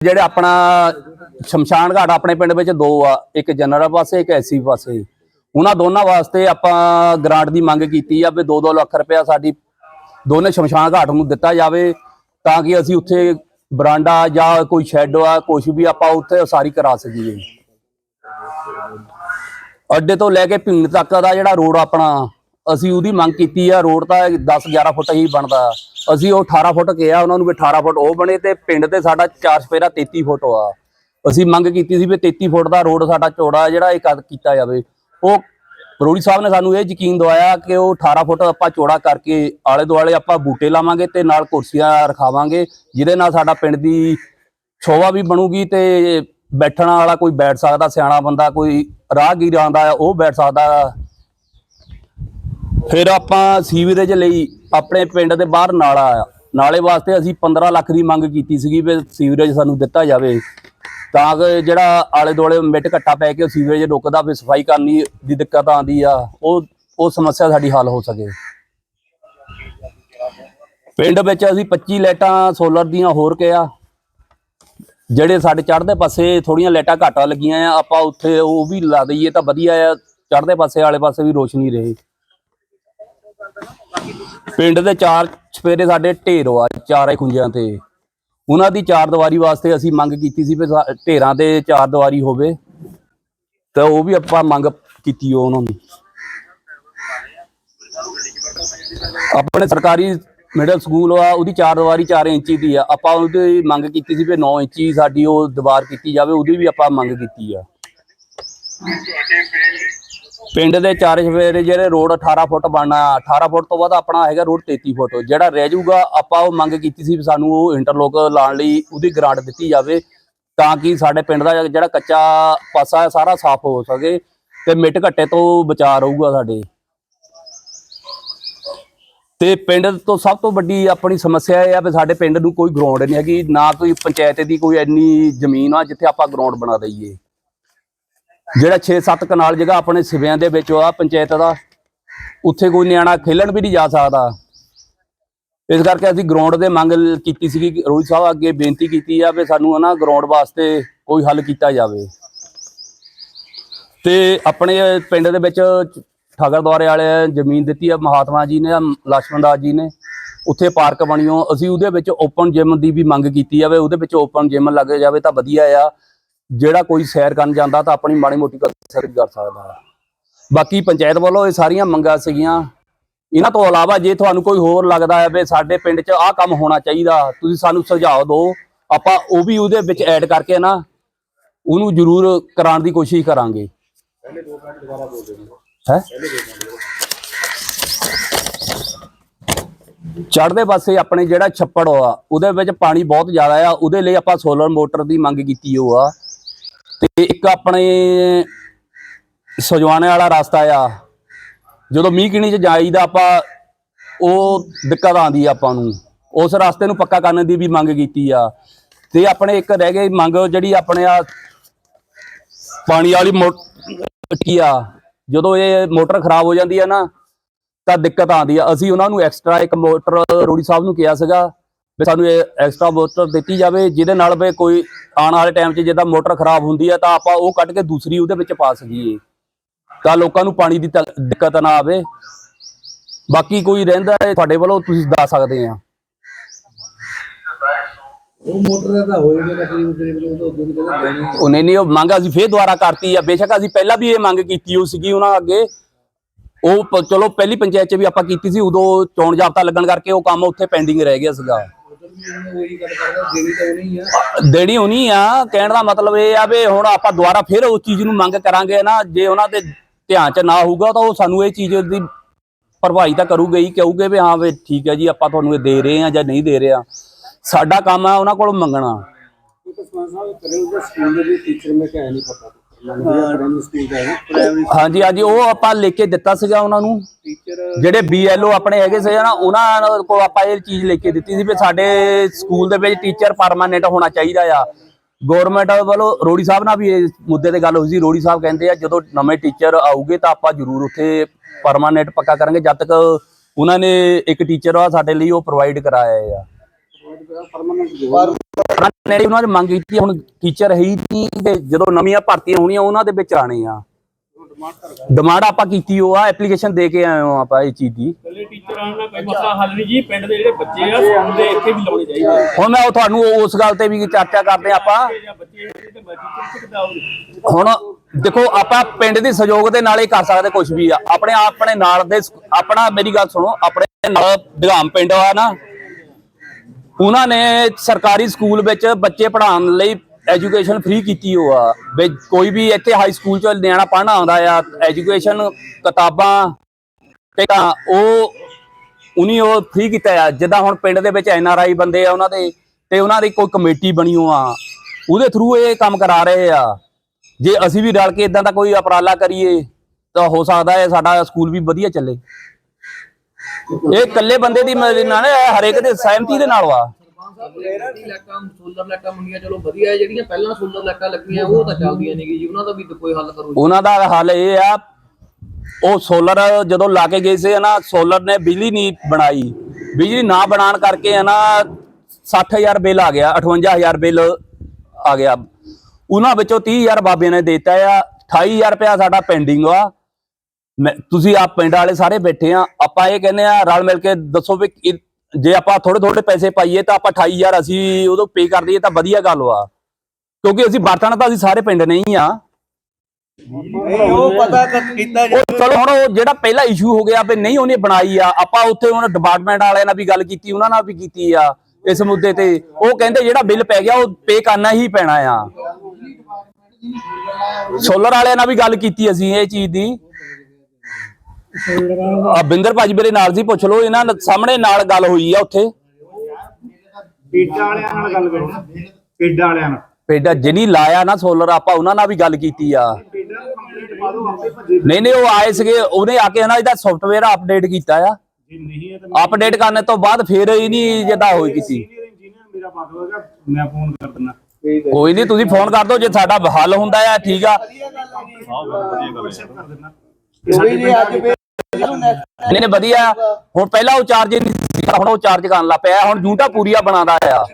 ਜਿਹੜੇ ਆਪਣਾ ਸ਼ਮਸ਼ਾਨ ਘਾਟ ਆਪਣੇ ਪਿੰਡ ਵਿੱਚ ਦੋ ਆ, ਇੱਕ ਜਨਰਲ ਪਾਸੇ, ਇੱਕ ਐਸੀ ਪਾਸੇ। ਉਹਨਾਂ ਦੋਨਾਂ ਵਾਸਤੇ ਆਪਾਂ ਗ੍ਰਾਂਟ ਦੀ ਮੰਗ ਕੀਤੀ ਆ ਵੀ 2-2 ਲੱਖ ਰੁਪਇਆ ਸਾਡੀ ਦੋਨੇ ਸ਼ਮਸ਼ਾਨ ਘਾਟ ਨੂੰ ਦਿੱਤਾ ਜਾਵੇ ਤਾਂ ਕਿ ਅਸੀਂ ਉੱਥੇ ਬਰਾਂਡਾ ਜਾਂ ਕੋਈ ਸ਼ੈੱਡ ਆ ਕੁਝ ਵੀ ਆਪਾਂ ਉੱਥੇ ਸਾਰੀ ਕਰਾ ਸਕੀਏ। ਅੱਡੇ ਤੋਂ ਲੈ ਕੇ ਭੀਣ ਤੱਕ ਦਾ ਜਿਹੜਾ ਰੋਡ ਆਪਣਾ ਅਸੀਂ ਉਹਦੀ ਮੰਗ ਕੀਤੀ ਆ, ਰੋਡ ਤਾਂ 10 11 ਫੁੱਟ ਹੀ ਬਣਦਾ। ਅਸੀਂ ਉਹ 18 ਫੁੱਟ ਕਿਹਾ, ਉਹਨਾਂ ਨੂੰ ਵੀ 18 ਫੁੱਟ ਉਹ ਬਣੇ ਤੇ ਪਿੰਡ ਤੇ ਸਾਡਾ ਚਾਰ ਸਪੇਰਾ 33 ਫੁੱਟ ਆ। ਅਸੀਂ ਮੰਗ ਕੀਤੀ ਸੀ ਵੀ 33 ਫੁੱਟ ਦਾ ਰੋਡ ਸਾਡਾ ਚੌੜਾ ਜਿਹੜਾ ਇਹ ਕਰ, ਕੀਤਾ ਜਾਵੇ। ਉਹ ਰੋੜੀ ਸਾਹਿਬ ਨੇ ਸਾਨੂੰ ਇਹ ਯਕੀਨ ਦਵਾਇਆ ਕਿ ਉਹ 18 ਫੁੱਟ ਆਪਾਂ ਚੌੜਾ ਕਰਕੇ ਆਲੇ ਦੁਆਲੇ ਆਪਾਂ ਬੂਟੇ ਲਾਵਾਂਗੇ ਤੇ ਨਾਲ ਕੁਰਸੀਆਂ ਰਖਾਵਾਂਗੇ, ਜਿਹਦੇ ਨਾਲ ਸਾਡਾ ਪਿੰਡ ਦੀ ਸ਼ੋਭਾ ਵੀ ਬਣੂਗੀ ਤੇ ਬੈਠਣ ਵਾਲਾ ਕੋਈ ਬੈਠ ਸਕਦਾ, ਸਿਆਣਾ ਬੰਦਾ ਕੋਈ ਰਾਹਗੀਰ ਆਉਂਦਾ ਉਹ ਬੈਠ ਸਕਦਾ। ਫਿਰ ਆਪਾਂ ਸੀਵਰੇਜ ਲਈ, ਆਪਣੇ ਪਿੰਡ ਦੇ ਬਾਹਰ ਨਾਲਾ ਆ। ਨਾਲੇ ਵਾਸਤੇ ਅਸੀਂ 15 ਲੱਖ ਦੀ ਮੰਗ ਕੀਤੀ ਸੀਗੀ ਵੀ ਸੀਵਰੇਜ ਸਾਨੂੰ ਦਿੱਤਾ ਜਾਵੇ। ਤਾਂ ਕਿ ਜਿਹੜਾ ਆਲੇ ਦੁਆਲੇ ਮਿੱਟ ਘੱਟਾ ਪੈ ਕੇ ਉਹ ਸੀਵਰੇਜ ਰੁਕਦਾ ਫਿਰ ਸਫ਼ਾਈ ਕਰਨੀ ਦੀ ਦਿੱਕਤ ਆਉਂਦੀ ਆ, ਉਹ ਉਹ ਸਮੱਸਿਆ ਸਾਡੀ ਹੱਲ ਹੋ ਸਕੇ। ਪਿੰਡ ਵਿੱਚ ਅਸੀਂ 25 ਲਾਈਟਾਂ ਸੋਲਰ ਦੀਆਂ ਹੋਰ ਕਿਹਾ ਜਿਹੜੇ ਸਾਡੇ ਚੜ੍ਹਦੇ ਪਾਸੇ ਥੋੜੀਆਂ ਲਾਈਟਾਂ ਘੱਟ ਲੱਗੀਆਂ ਆ, ਆਪਾਂ ਉੱਥੇ ਉਹ ਵੀ ਲਾ ਦਈਏ ਤਾਂ ਵਧੀਆ ਆ। ਚੜ੍ਹਦੇ ਪਾਸੇ ਵਾਲੇ ਪਾਸੇ ਵੀ ਰੋਸ਼ਨੀ ਰਹੇ। ਪਿੰਡ ਦੇ ਚਾਰ ਸਪੇਰੇ ਸਾਡੇ ਢੇਰ ਆ, ਚਾਰੇ ਖੁੰਝਿਆਂ ਤੇ। ਉਹਨਾਂ ਦੀ ਚਾਰ ਦੀਵਾਰੀ ਵਾਸਤੇ ਅਸੀਂ ਮੰਗ ਕੀਤੀ ਸੀ ਵੀ ਢੇਰਾਂ ਦੇ ਚਾਰ ਦੀਵਾਰੀ ਹੋਵੇ, ਤਾਂ ਉਹ ਵੀ ਆਪਾਂ ਮੰਗ ਕੀਤੀ ਉਹਨਾਂ ਨੂੰ ਆਪਣੇ ਸਰਕਾਰੀ ਮਿਡਲ ਸਕੂਲ ਆ, ਉਹਦੀ ਚਾਰ ਦੀਵਾਰੀ 4 ਇੰਚੀ ਦੀ ਆ। ਆਪਾਂ ਉਹਦੀ ਮੰਗ ਕੀਤੀ ਸੀ ਵੀ 9 ਇੰਚੀ ਸਾਡੀ ਉਹ ਦੀਵਾਰ ਕੀਤੀ ਜਾਵੇ, ਉਹਦੀ ਵੀ ਆਪਾਂ ਮੰਗ ਕੀਤੀ ਆ। ਪਿੰਡ ਦੇ ਚਾਰੇ ਸਵੇਰੇ ਜਿਹੜੇ ਰੋਡ 18 ਫੁੱਟ ਬਣਨਾ 18 ਫੁੱਟ ਤੋਂ ਬਾਅਦ ਆਪਣਾ ਹੈਗਾ ਰੋਡ 33 ਫੁੱਟ। ਜਿਹੜਾ ਰਹਿ ਜਾਊਗਾ, ਆਪਾਂ ਉਹ ਮੰਗ ਕੀਤੀ ਸੀ ਵੀ ਸਾਨੂੰ ਉਹ ਇੰਟਰਲੋਕ ਲਾਉਣ ਲਈ ਉਹਦੀ ਗ੍ਰਾਂਟ ਦਿੱਤੀ ਜਾਵੇ ਤਾਂ ਕਿ ਸਾਡੇ ਪਿੰਡ ਦਾ ਜਿਹੜਾ ਕੱਚਾ ਪਾਸਾ ਹੈ, ਸਾਰਾ ਸਾਫ਼ ਹੋ ਸਕੇ ਤੇ ਮਿੱਟ ਘੱਟੇ ਤੋਂ ਬਚਾ ਰਹੂਗਾ ਸਾਡੇ। ਤੇ ਪਿੰਡ ਤੋਂ ਸਭ ਤੋਂ ਵੱਡੀ ਆਪਣੀ ਸਮੱਸਿਆ ਇਹ ਆ ਵੀ ਸਾਡੇ ਪਿੰਡ ਨੂੰ ਕੋਈ ਗਰਾਊਂਡ ਨਹੀਂ ਹੈਗੀ, ਨਾ ਕੋਈ ਪੰਚਾਇਤ ਦੀ ਕੋਈ ਇੰਨੀ ਜ਼ਮੀਨ ਆ ਜਿੱਥੇ ਆਪਾਂ ਗਰਾਊਂਡ ਬਣਾ ਦਈਏ। ਜਿਹੜਾ 6-7 ਕਨਾਲ ਜਗ੍ਹਾ ਆਪਣੇ ਸਿਵਿਆਂ ਦੇ ਵਿੱਚ ਆ ਪੰਚਾਇਤ ਦਾ, ਉੱਥੇ ਕੋਈ ਨਿਆਣਾ ਖੇਲਣ ਵੀ ਨਹੀਂ ਜਾ ਸਕਦਾ। ਇਸ ਕਰਕੇ ਅਸੀਂ ਗਰਾਊਂਡ ਦੇ ਮੰਗ ਕੀਤੀ ਸੀ ਕਿ ਰੋਹਿਤ ਸਾਹਿਬ ਅੱਗੇ ਬੇਨਤੀ ਕੀਤੀ ਆ ਵੀ ਸਾਨੂੰ ਨਾ ਗਰਾਊਂਡ ਵਾਸਤੇ ਕੋਈ ਹੱਲ ਕੀਤਾ ਜਾਵੇ। ਤੇ ਆਪਣੇ ਪਿੰਡ ਦੇ ਵਿੱਚ ਠਾਕਰ ਵਾਲੇ ਜ਼ਮੀਨ ਦਿੱਤੀ ਆ, ਮਹਾਤਮਾ ਜੀ ਨੇ ਲక్ష్ਮਣ ਦਾਸ ਜੀ ਨੇ। ਉੱਥੇ ਪਾਰਕ ਬਣਿਓ ਅਸੀਂ ਉਹਦੇ ਵਿੱਚ ਓਪਨ ਜਿਮ ਦੀ ਵੀ ਮੰਗ ਕੀਤੀ ਆ ਵੀ ਉਹਦੇ ਵਿੱਚ ਓਪਨ ਜਿਮ ਲੱਗ ਜਾਵੇ ਤਾਂ ਵਧੀਆ ਆ। ਜਿਹੜਾ ਕੋਈ ਸੈਰ ਕਰਨ ਜਾਂਦਾ ਤਾਂ ਆਪਣੀ ਮਾੜੀ ਮੋਟੀ ਕਸਰਤ ਕਰ ਸਕਦਾ ਹੈ। ਬਾਕੀ ਪੰਚਾਇਤ ਵੱਲੋਂ ਇਹ ਸਾਰੀਆਂ ਮੰਗਾਂ ਸੀਗੀਆਂ। ਇਹਨਾਂ ਤੋਂ ਇਲਾਵਾ ਜੇ ਤੁਹਾਨੂੰ ਕੋਈ ਹੋਰ ਲੱਗਦਾ ਹੈ ਵੀ ਸਾਡੇ ਪਿੰਡ 'ਚ ਆਹ ਕੰਮ ਹੋਣਾ ਚਾਹੀਦਾ, ਤੁਸੀਂ ਸਾਨੂੰ ਸੁਝਾਅ ਦਿਓ। ਆਪਾਂ ਉਹ ਵੀ ਉਹਦੇ ਵਿੱਚ ਐਡ ਕਰਕੇ ਨਾ ਉਹਨੂੰ ਜ਼ਰੂਰ ਕਰਾਉਣ ਦੀ ਕੋਸ਼ਿਸ਼ ਕਰਾਂਗੇ। ਹੈ? ਚੜ੍ਹਦੇ ਪਾਸੇ ਆਪਣੇ ਜਿਹੜਾ ਛੱਪੜ ਆ, ਉਹਦੇ ਵਿੱਚ ਪਾਣੀ ਬਹੁਤ ਜ਼ਿਆਦਾ ਆ। ਉਹਦੇ ਲਈ ਆਪਾਂ ਸੋਲਰ ਮੋਟਰ ਦੀ ਮੰਗ ਕੀਤੀ ਉਹ ਆ। ਤੇ ਇੱਕ ਆਪਣੇ ਸਜਵਾਨੇ ਵਾਲਾ ਰਸਤਾ ਆ। ਜਦੋਂ ਮੀਂਹ ਕਿਣੀ ਚ ਜਾਈਦਾ ਆਪਾਂ, ਉਹ ਦਿੱਕਤ ਆਂਦੀ ਆ ਆਪਾਂ ਨੂੰ। ਉਸ ਰਸਤੇ ਨੂੰ ਪੱਕਾ ਕਰਨ ਦੀ ਵੀ ਮੰਗ ਕੀਤੀ ਆ। ਤੇ ਆਪਣੇ ਇੱਕ ਰਹਿ ਗਈ ਮੰਗ, ਜਿਹੜੀ ਆਪਣੇ ਆ ਪਾਣੀ ਵਾਲੀ ਮੋਟਰ ਆ, ਜਦੋਂ ਇਹ ਮੋਟਰ ਖਰਾਬ ਹੋ ਜਾਂਦੀ ਆ ਨਾ, ਤਾਂ ਦਿੱਕਤ ਆਉਂਦੀ ਆ। ਅਸੀਂ ਉਹਨਾਂ ਨੂੰ ਐਕਸਟਰਾ ਇੱਕ ਮੋਟਰ ਰੋੜੀ ਸਾਹਿਬ ਨੂੰ ਕਿਹਾ ਸੀਗਾ ਵੀ ਸਾਨੂੰ ਇਹ ਐਕਸਟਰਾ ਮੋਟਰ ਦਿੱਤੀ ਜਾਵੇ ਜਿਹਦੇ ਨਾਲ ਵੀ ਕੋਈ ਆਉਣ ਵਾਲੇ ਟਾਈਮ 'ਚ ਜਿੱਦਾਂ ਮੋਟਰ ਖਰਾਬ ਹੁੰਦੀ ਆ ਤਾਂ ਆਪਾਂ ਉਹ ਕੱਢ ਕੇ ਦੂਸਰੀ ਉਹਦੇ ਵਿੱਚ ਪਾ ਸਕੀਏ। ਤਾਂ ਲੋਕਾਂ ਨੂੰ ਪਾਣੀ ਦੀ ਦਿੱਕਤ ਨਾ ਆਵੇ। ਬਾਕੀ ਕੋਈ ਰਹਿੰਦਾ ਹੈ ਤੁਹਾਡੇ ਵੱਲੋਂ ਤੁਸੀਂ ਦੱਸ ਸਕਦੇ ਆ। ਉਹ ਮੋਟਰ ਦਾ ਤਾਂ ਹੋਏਗਾ ਤਕਰੀਬਨ ਤਕਰੀਬਨ ਉਹ ਤਾਂ ਉਦੋਂ ਕਹਿੰਦੇ ਦੇਣੀ ਉਹਨੇ ਨਹੀਂ ਉਹ ਮੰਗ ਅਸੀਂ ਫੇਰ ਦੁਬਾਰਾ ਕਰਤੀ ਆ। ਬੇਸ਼ੱਕ ਅਸੀਂ ਪਹਿਲਾਂ ਵੀ ਇਹ ਮੰਗ ਕੀਤੀ ਹੋ ਸੀਗੀ ਉਹਨਾਂ ਅੱਗੇ। ਉਹ ਚਲੋ ਪਹਿਲੀ ਪੰਚਾਇਤ 'ਚ ਵੀ ਆਪਾਂ ਕੀਤੀ ਸੀ ਉਦੋਂ ਚੋਣ ਜਾਬਤਾ ਲੱਗਣ ਕਰਕੇ ਉਹ ਕੰਮ ਉੱਥੇ ਪੈਂਡਿੰਗ ਰਹਿ ਗਿਆ ਸੀਗਾ। ਉਹੀ ਗੱਲ ਕਰਦਾ, ਦੇਣੀ ਤਾਂ ਨਹੀਂ ਆ। ਦੇਣੀ ਹੋਣੀ ਆ, ਕਹਿਣ ਦਾ ਮਤਲਬ ਇਹ ਆ ਵੀ ਹੁਣ ਆਪਾਂ ਦੁਬਾਰਾ ਫਿਰ ਉਸ ਚੀਜ਼ ਨੂੰ ਮੰਗ ਕਰਾਂਗੇ ਨਾ, ਜੇ ਉਹਨਾਂ ਦੇ ਧਿਆਨ 'ਚ ਨਾ ਹੋਊਗਾ ਤਾਂ ਉਹ ਸਾਨੂੰ ਇਹ ਚੀਜ਼ ਦੀ ਭਰਵਾਈ ਤਾਂ ਕਰੂਗੇ ਹੀ, ਕਹੂਗੇ ਵੀ ਹਾਂ ਵੀ ਠੀਕ ਹੈ ਜੀ, ਆਪਾਂ ਤੁਹਾਨੂੰ ਇਹ ਦੇ ਰਹੇ ਆ ਜਾਂ ਨਹੀਂ ਦੇ ਰਹੇ ਆ ਸਾਡਾ ਕੰਮ ਆ ਉਹਨਾਂ ਕੋਲ ਮੰਗਣਾ। ਕਿਸਾਨ ਸਾਹਿਬ ਕਰੇ ਉਹਦੇ ਸਕੂਲ ਦੇ ਟੀਚਰ ਮੈਂ ਕਿਹਾ ਨਹੀਂ ਪਤਾ। ਸਕੂਲ ਹਾਂਜੀ ਹਾਂਜੀ, ਉਹ ਆਪਾਂ ਲਿਖ ਕੇ ਦਿੱਤਾ ਸੀਗਾ ਉਹਨਾਂ ਨੂੰ। ਜਿਹੜੇ ਬੀਐਲਓ ਆਪਣੇ ਹੈਗੇ ਸੀ ਨਾ, ਉਹਨਾਂ ਕੋਲ ਆਪਾਂ ਇਹ ਚੀਜ਼ ਲਿਖ ਕੇ ਦਿੱਤੀ ਸੀ ਵੀ ਸਾਡੇ ਸਕੂਲ ਦੇ ਵਿੱਚ ਟੀਚਰ ਪਰਮਾਨੈਂਟ ਹੋਣਾ ਚਾਹੀਦਾ ਆ। ਗਵਰਨਮੈਂਟ ਵੱਲੋਂ ਰੋੜੀ ਸਾਹਿਬ ਨਾਲ ਵੀ ਇਸ ਮੁੱਦੇ ਤੇ ਗੱਲ ਹੋਈ ਸੀ। ਰੋੜੀ ਸਾਹਿਬ ਕਹਿੰਦੇ ਆ, ਜਦੋਂ ਨਵੇਂ ਟੀਚਰ ਆਊਗੇ ਤਾਂ ਆਪਾਂ ਜ਼ਰੂਰ ਉੱਥੇ ਪਰਮਾਨੈਂਟ ਪੱਕਾ ਕਰਾਂਗੇ। ਜਦ ਤੱਕ ਉਹਨਾਂ ਨੇ ਇੱਕ ਟੀਚਰ ਆ, ਸਾਡੇ ਲਈ ਉਹ ਪ੍ਰੋਵਾਈਡ ਕਰਾਇਆ ਆ। ਨੇ ਉਹਨਾਂ ਨੇ ਮੰਗ ਕੀਤੀ ਹੁਣ ਟੀਚਰ ਹੈ ਹੀ ਨਹੀਂ ਤੇ ਜਦੋਂ ਨਵੀਆਂ ਭਰਤੀਆਂ ਹੋਣੀਆਂ ਉਹਨਾਂ ਦੇ ਵਿੱਚ ਆਣੇ ਆ। ਡਿਮਾਂਡ ਆਪਾਂ ਕੀਤੀ ਉਹ ਆ ਐਪਲੀਕੇਸ਼ਨ ਦੇ ਕੇ ਆਏ ਹਾਂ ਆਪਾਂ ਇਹ ਚੀਜ਼ ਦੀ। ਕੱਲੇ ਟੀਚਰ ਆਉਣ ਨਾਲ ਕੋਈ ਮਸਲਾ ਹੱਲ ਨਹੀਂ ਜੀ ਪਿੰਡ ਦੇ ਜਿਹੜੇ ਬੱਚੇ ਆ ਸਕੂਲ ਦੇ ਇੱਥੇ ਵੀ ਲਾਉਣੇ ਚਾਹੀਦੇ ਹੁਣ ਮੈਂ ਉਹ ਤੁਹਾਨੂੰ ਉਸ ਗੱਲ ਤੇ ਵੀ ਚਰਚਾ ਕਰਦੇ ਆਪਾਂ। ਹੁਣ ਦੇਖੋ ਆਪਾਂ ਪਿੰਡ ਦੇ ਸਹਿਯੋਗ ਦੇ ਨਾਲ ਹੀ ਕਰ ਸਕਦੇ ਕੁਝ ਵੀ ਆ। ਆਪਣੇ ਆਪਣੇ ਨਾਲ ਦੇ ਆਪਣਾ ਮੇਰੀ ਗੱਲ ਸੁਣੋ ਆਪਣੇ ਨਾਲ ਦਗਾਮ ਪਿੰਡ ਆ ਨਾ ਉਹਨਾਂ ਨੇ ਸਰਕਾਰੀ ਸਕੂਲ ਵਿੱਚ ਬੱਚੇ ਪੜ੍ਹਾਉਣ ਲਈ ਐਜੂਕੇਸ਼ਨ ਫ੍ਰੀ ਕੀਤੀ ਹੋ ਆ। ਵੀ ਕੋਈ ਵੀ ਇੱਥੇ ਹਾਈ ਸਕੂਲ ਚ ਨਿਆਣਾ ਪੜ੍ਹਨ ਆਉਂਦਾ ਆ, ਐਜੂਕੇਸ਼ਨ ਕਿਤਾਬਾਂ ਤੇ ਤਾਂ ਉਹ ਉਨੀ ਉਹ ਫ੍ਰੀ ਕੀਤਾ ਆ। ਜਿੱਦਾਂ ਹੁਣ ਪਿੰਡ ਦੇ ਵਿੱਚ ਐਨ ਆਰ ਆਈ ਬੰਦੇ ਆ ਉਹਨਾਂ ਦੇ, ਤੇ ਉਹਨਾਂ ਦੀ ਕੋਈ ਕਮੇਟੀ ਬਣੀ ਹੋ ਆ। ਉਹਦੇ ਥਰੂ ਇਹ ਕੰਮ ਕਰਾ ਰਹੇ ਆ। ਜੇ ਅਸੀਂ ਵੀ ਰਲ ਕੇ ਇਦਾਂ ਦਾ ਕੋਈ ਉਪਰਾਲਾ ਕਰੀਏ, ਤਾਂ ਹੋ ਸਕਦਾ ਹੈ ਸਾਡਾ ਸਕੂਲ ਵੀ ਵਧੀਆ ਚੱਲੇ। ਇਹ ਇਕੱਲੇ ਬੰਦੇ ਦੀ ਮਦਦ ਨਾਲ ਇਹ ਹਰੇਕ ਦੇ ਸਹਿਮਤੀ ਦੇ ਨਾਲ ਵਾ। ਜਿਹੜੀ ਸੋਲਰ ਲਾਈਟਾਂ ਹੁੰਦੀਆਂ ਚਲੋ ਵਧੀਆ ਹੈ ਜਿਹੜੀਆਂ ਪਹਿਲਾਂ ਸੋਲਰ ਲਾਈਟਾਂ ਲੱਗੀਆਂ ਉਹ ਤਾਂ ਚੱਲਦੀਆਂ ਨਹੀਂ ਜੀ ਉਹਨਾਂ ਦਾ ਵੀ ਕੋਈ ਹੱਲ ਕਰੋ ਜੀ। ਉਹਨਾਂ ਦਾ ਹੱਲ ਇਹ ਆ, ਉਹ ਸੋਲਰ ਜਦੋਂ ਲਾ ਕੇ ਗਏ ਸੀ ਨਾ ਸੋਲਰ ਨੇ ਬਿਜਲੀ ਨਹੀਂ ਬਣਾਈ। ਬਿਜਲੀ ਨਾ ਬਣਾਉਣ ਕਰਕੇ ਹੈ ਨਾ 60000 ਬਿੱਲ ਆ ਗਿਆ 58000 ਬਿੱਲ ਆ ਗਿਆ। ਉਹਨਾਂ ਵਿੱਚੋਂ 30000 ਬਾਬੇ ਨੇ ਦਿੱਤਾ ਆ 28000 ਰੁਪਇਆ ਸਾਡਾ ਪੈਂਡਿੰਗ ਆ ਤੁਸੀਂ ਆਪ ਪਿੰਡ ਵਾਲੇ ਸਾਰੇ ਬੈਠੇ ਆ ਆਪਾਂ ਇਹ ਕਹਿੰਦੇ ਆ ਰਲ ਮਿਲ ਕੇ ਦੱਸੋ ਵੀ ਜੇ ਆਪਾਂ ਥੋੜੇ ਥੋੜੇ ਪੈਸੇ ਪਾਈਏ ਤਾਂ ਆਪਾਂ 28000 ਅਸੀਂ ਉਦੋਂ ਪੇ ਕਰ ਦਈਏ ਤਾਂ ਵਧੀਆ ਗੱਲ ਵਾ। ਕਿਉਂਕਿ ਅਸੀਂ ਵਰਤਣਾ ਤਾਂ ਅਸੀਂ ਸਾਰੇ ਪਿੰਡ ਨਹੀਂ ਆ। ਉਹ ਪਤਾ ਕਰ- ਕੀਤਾ ਉਹ ਚਲੋ ਹੁਣ ਉਹ ਜਿਹੜਾ ਪਹਿਲਾ ਇਸ਼ੂ ਹੋ ਗਿਆ ਵੀ ਨਹੀਂ ਉਹਨੇ ਬਣਾਈ ਆ ਆਪਾਂ ਉੱਥੇ ਉਹਨਾਂ ਡਿਪਾਰਟਮੈਂਟ ਵਾਲਿਆਂ ਨਾਲ ਵੀ ਗੱਲ ਕੀਤੀ ਉਹਨਾਂ ਨਾਲ ਵੀ ਕੀਤੀ ਆ ਇਸ ਮੁੱਦੇ ਤੇ। ਉਹ ਕਹਿੰਦੇ ਜਿਹੜਾ ਬਿੱਲ ਪੈ ਗਿਆ ਉਹ ਪੇ ਕਰਨਾ ਹੀ ਪੈਣਾ ਆ। ਸੋਲਰ ਵਾਲਿਆਂ ਨਾਲ ਵੀ ਗੱਲ ਕੀਤੀ ਅਸੀਂ ਇਹ ਚੀਜ਼ ਦੀ। ਆ ਬਿੰਦਰ ਭਾਜੀ ਮੇਰੇ ਨਾਲ ਸੀ ਪੁੱਛ ਲਓ ਇਹਨਾਂ ਸਾਹਮਣੇ ਨਾਲ ਗੱਲ ਹੋਈ ਆ ਉੱਥੇ। ਪੀਡਾਂ ਵਾਲਿਆਂ ਨਾਲ ਗੱਲ ਕਰਨੀ ਪੀਡਾਂ ਵਾਲਿਆਂ ਨਾਲ। ਪੇਡਾ ਜਿਹੜੀ ਲਾਇਆ ਨਾ ਸੋਲਰ ਆਪਾਂ ਉਹਨਾਂ ਨਾਲ ਵੀ ਗੱਲ ਕੀਤੀ ਆ। ਨਹੀਂ ਨਹੀਂ ਉਹ ਆਏ ਸੀਗੇ ਉਹਨੇ ਆ ਕੇ ਨਾ ਇਹਦਾ ਸੌਫਟਵੇਅਰ ਅਪਡੇਟ ਕੀਤਾ ਆ। ਜੇ ਨਹੀਂ ਹੈ ਤਾਂ ਅਪਡੇਟ ਕਰਨ ਤੋਂ ਬਾਅਦ ਫਿਰ ਇਹ ਨਹੀਂ ਜਿੱਦਾਂ ਹੋਈ ਕੀਤੀ। ਸੀਨੀਅਰ ਇੰਜੀਨੀਅਰ ਮੇਰਾ ਬਾਤ ਹੋਏਗਾ ਮੈਂ ਫੋਨ ਕਰ ਦਿੰਦਾ। ਕੋਈ ਨਹੀਂ ਤੁਸੀਂ ਫੋਨ ਕਰ ਦਿਓ ਜੇ ਸਾਡਾ ਹੱਲ ਹੁੰਦਾ ਆ ਠੀਕ ਆ। ਨਹੀਂ ਨਹੀਂ ਵਧੀਆ। ਹੁਣ ਪਹਿਲਾਂ ਉਹ ਚਾਰਜ ਨਹੀਂ ਸੀ ਹੁਣ ਉਹ ਚਾਰਜ ਕਰਨ ਲੱਗ ਪਿਆ। ਹੁਣ ਜੂਟਾ ਪੂਰੀਆ ਬਣਾਦਾ ਆ।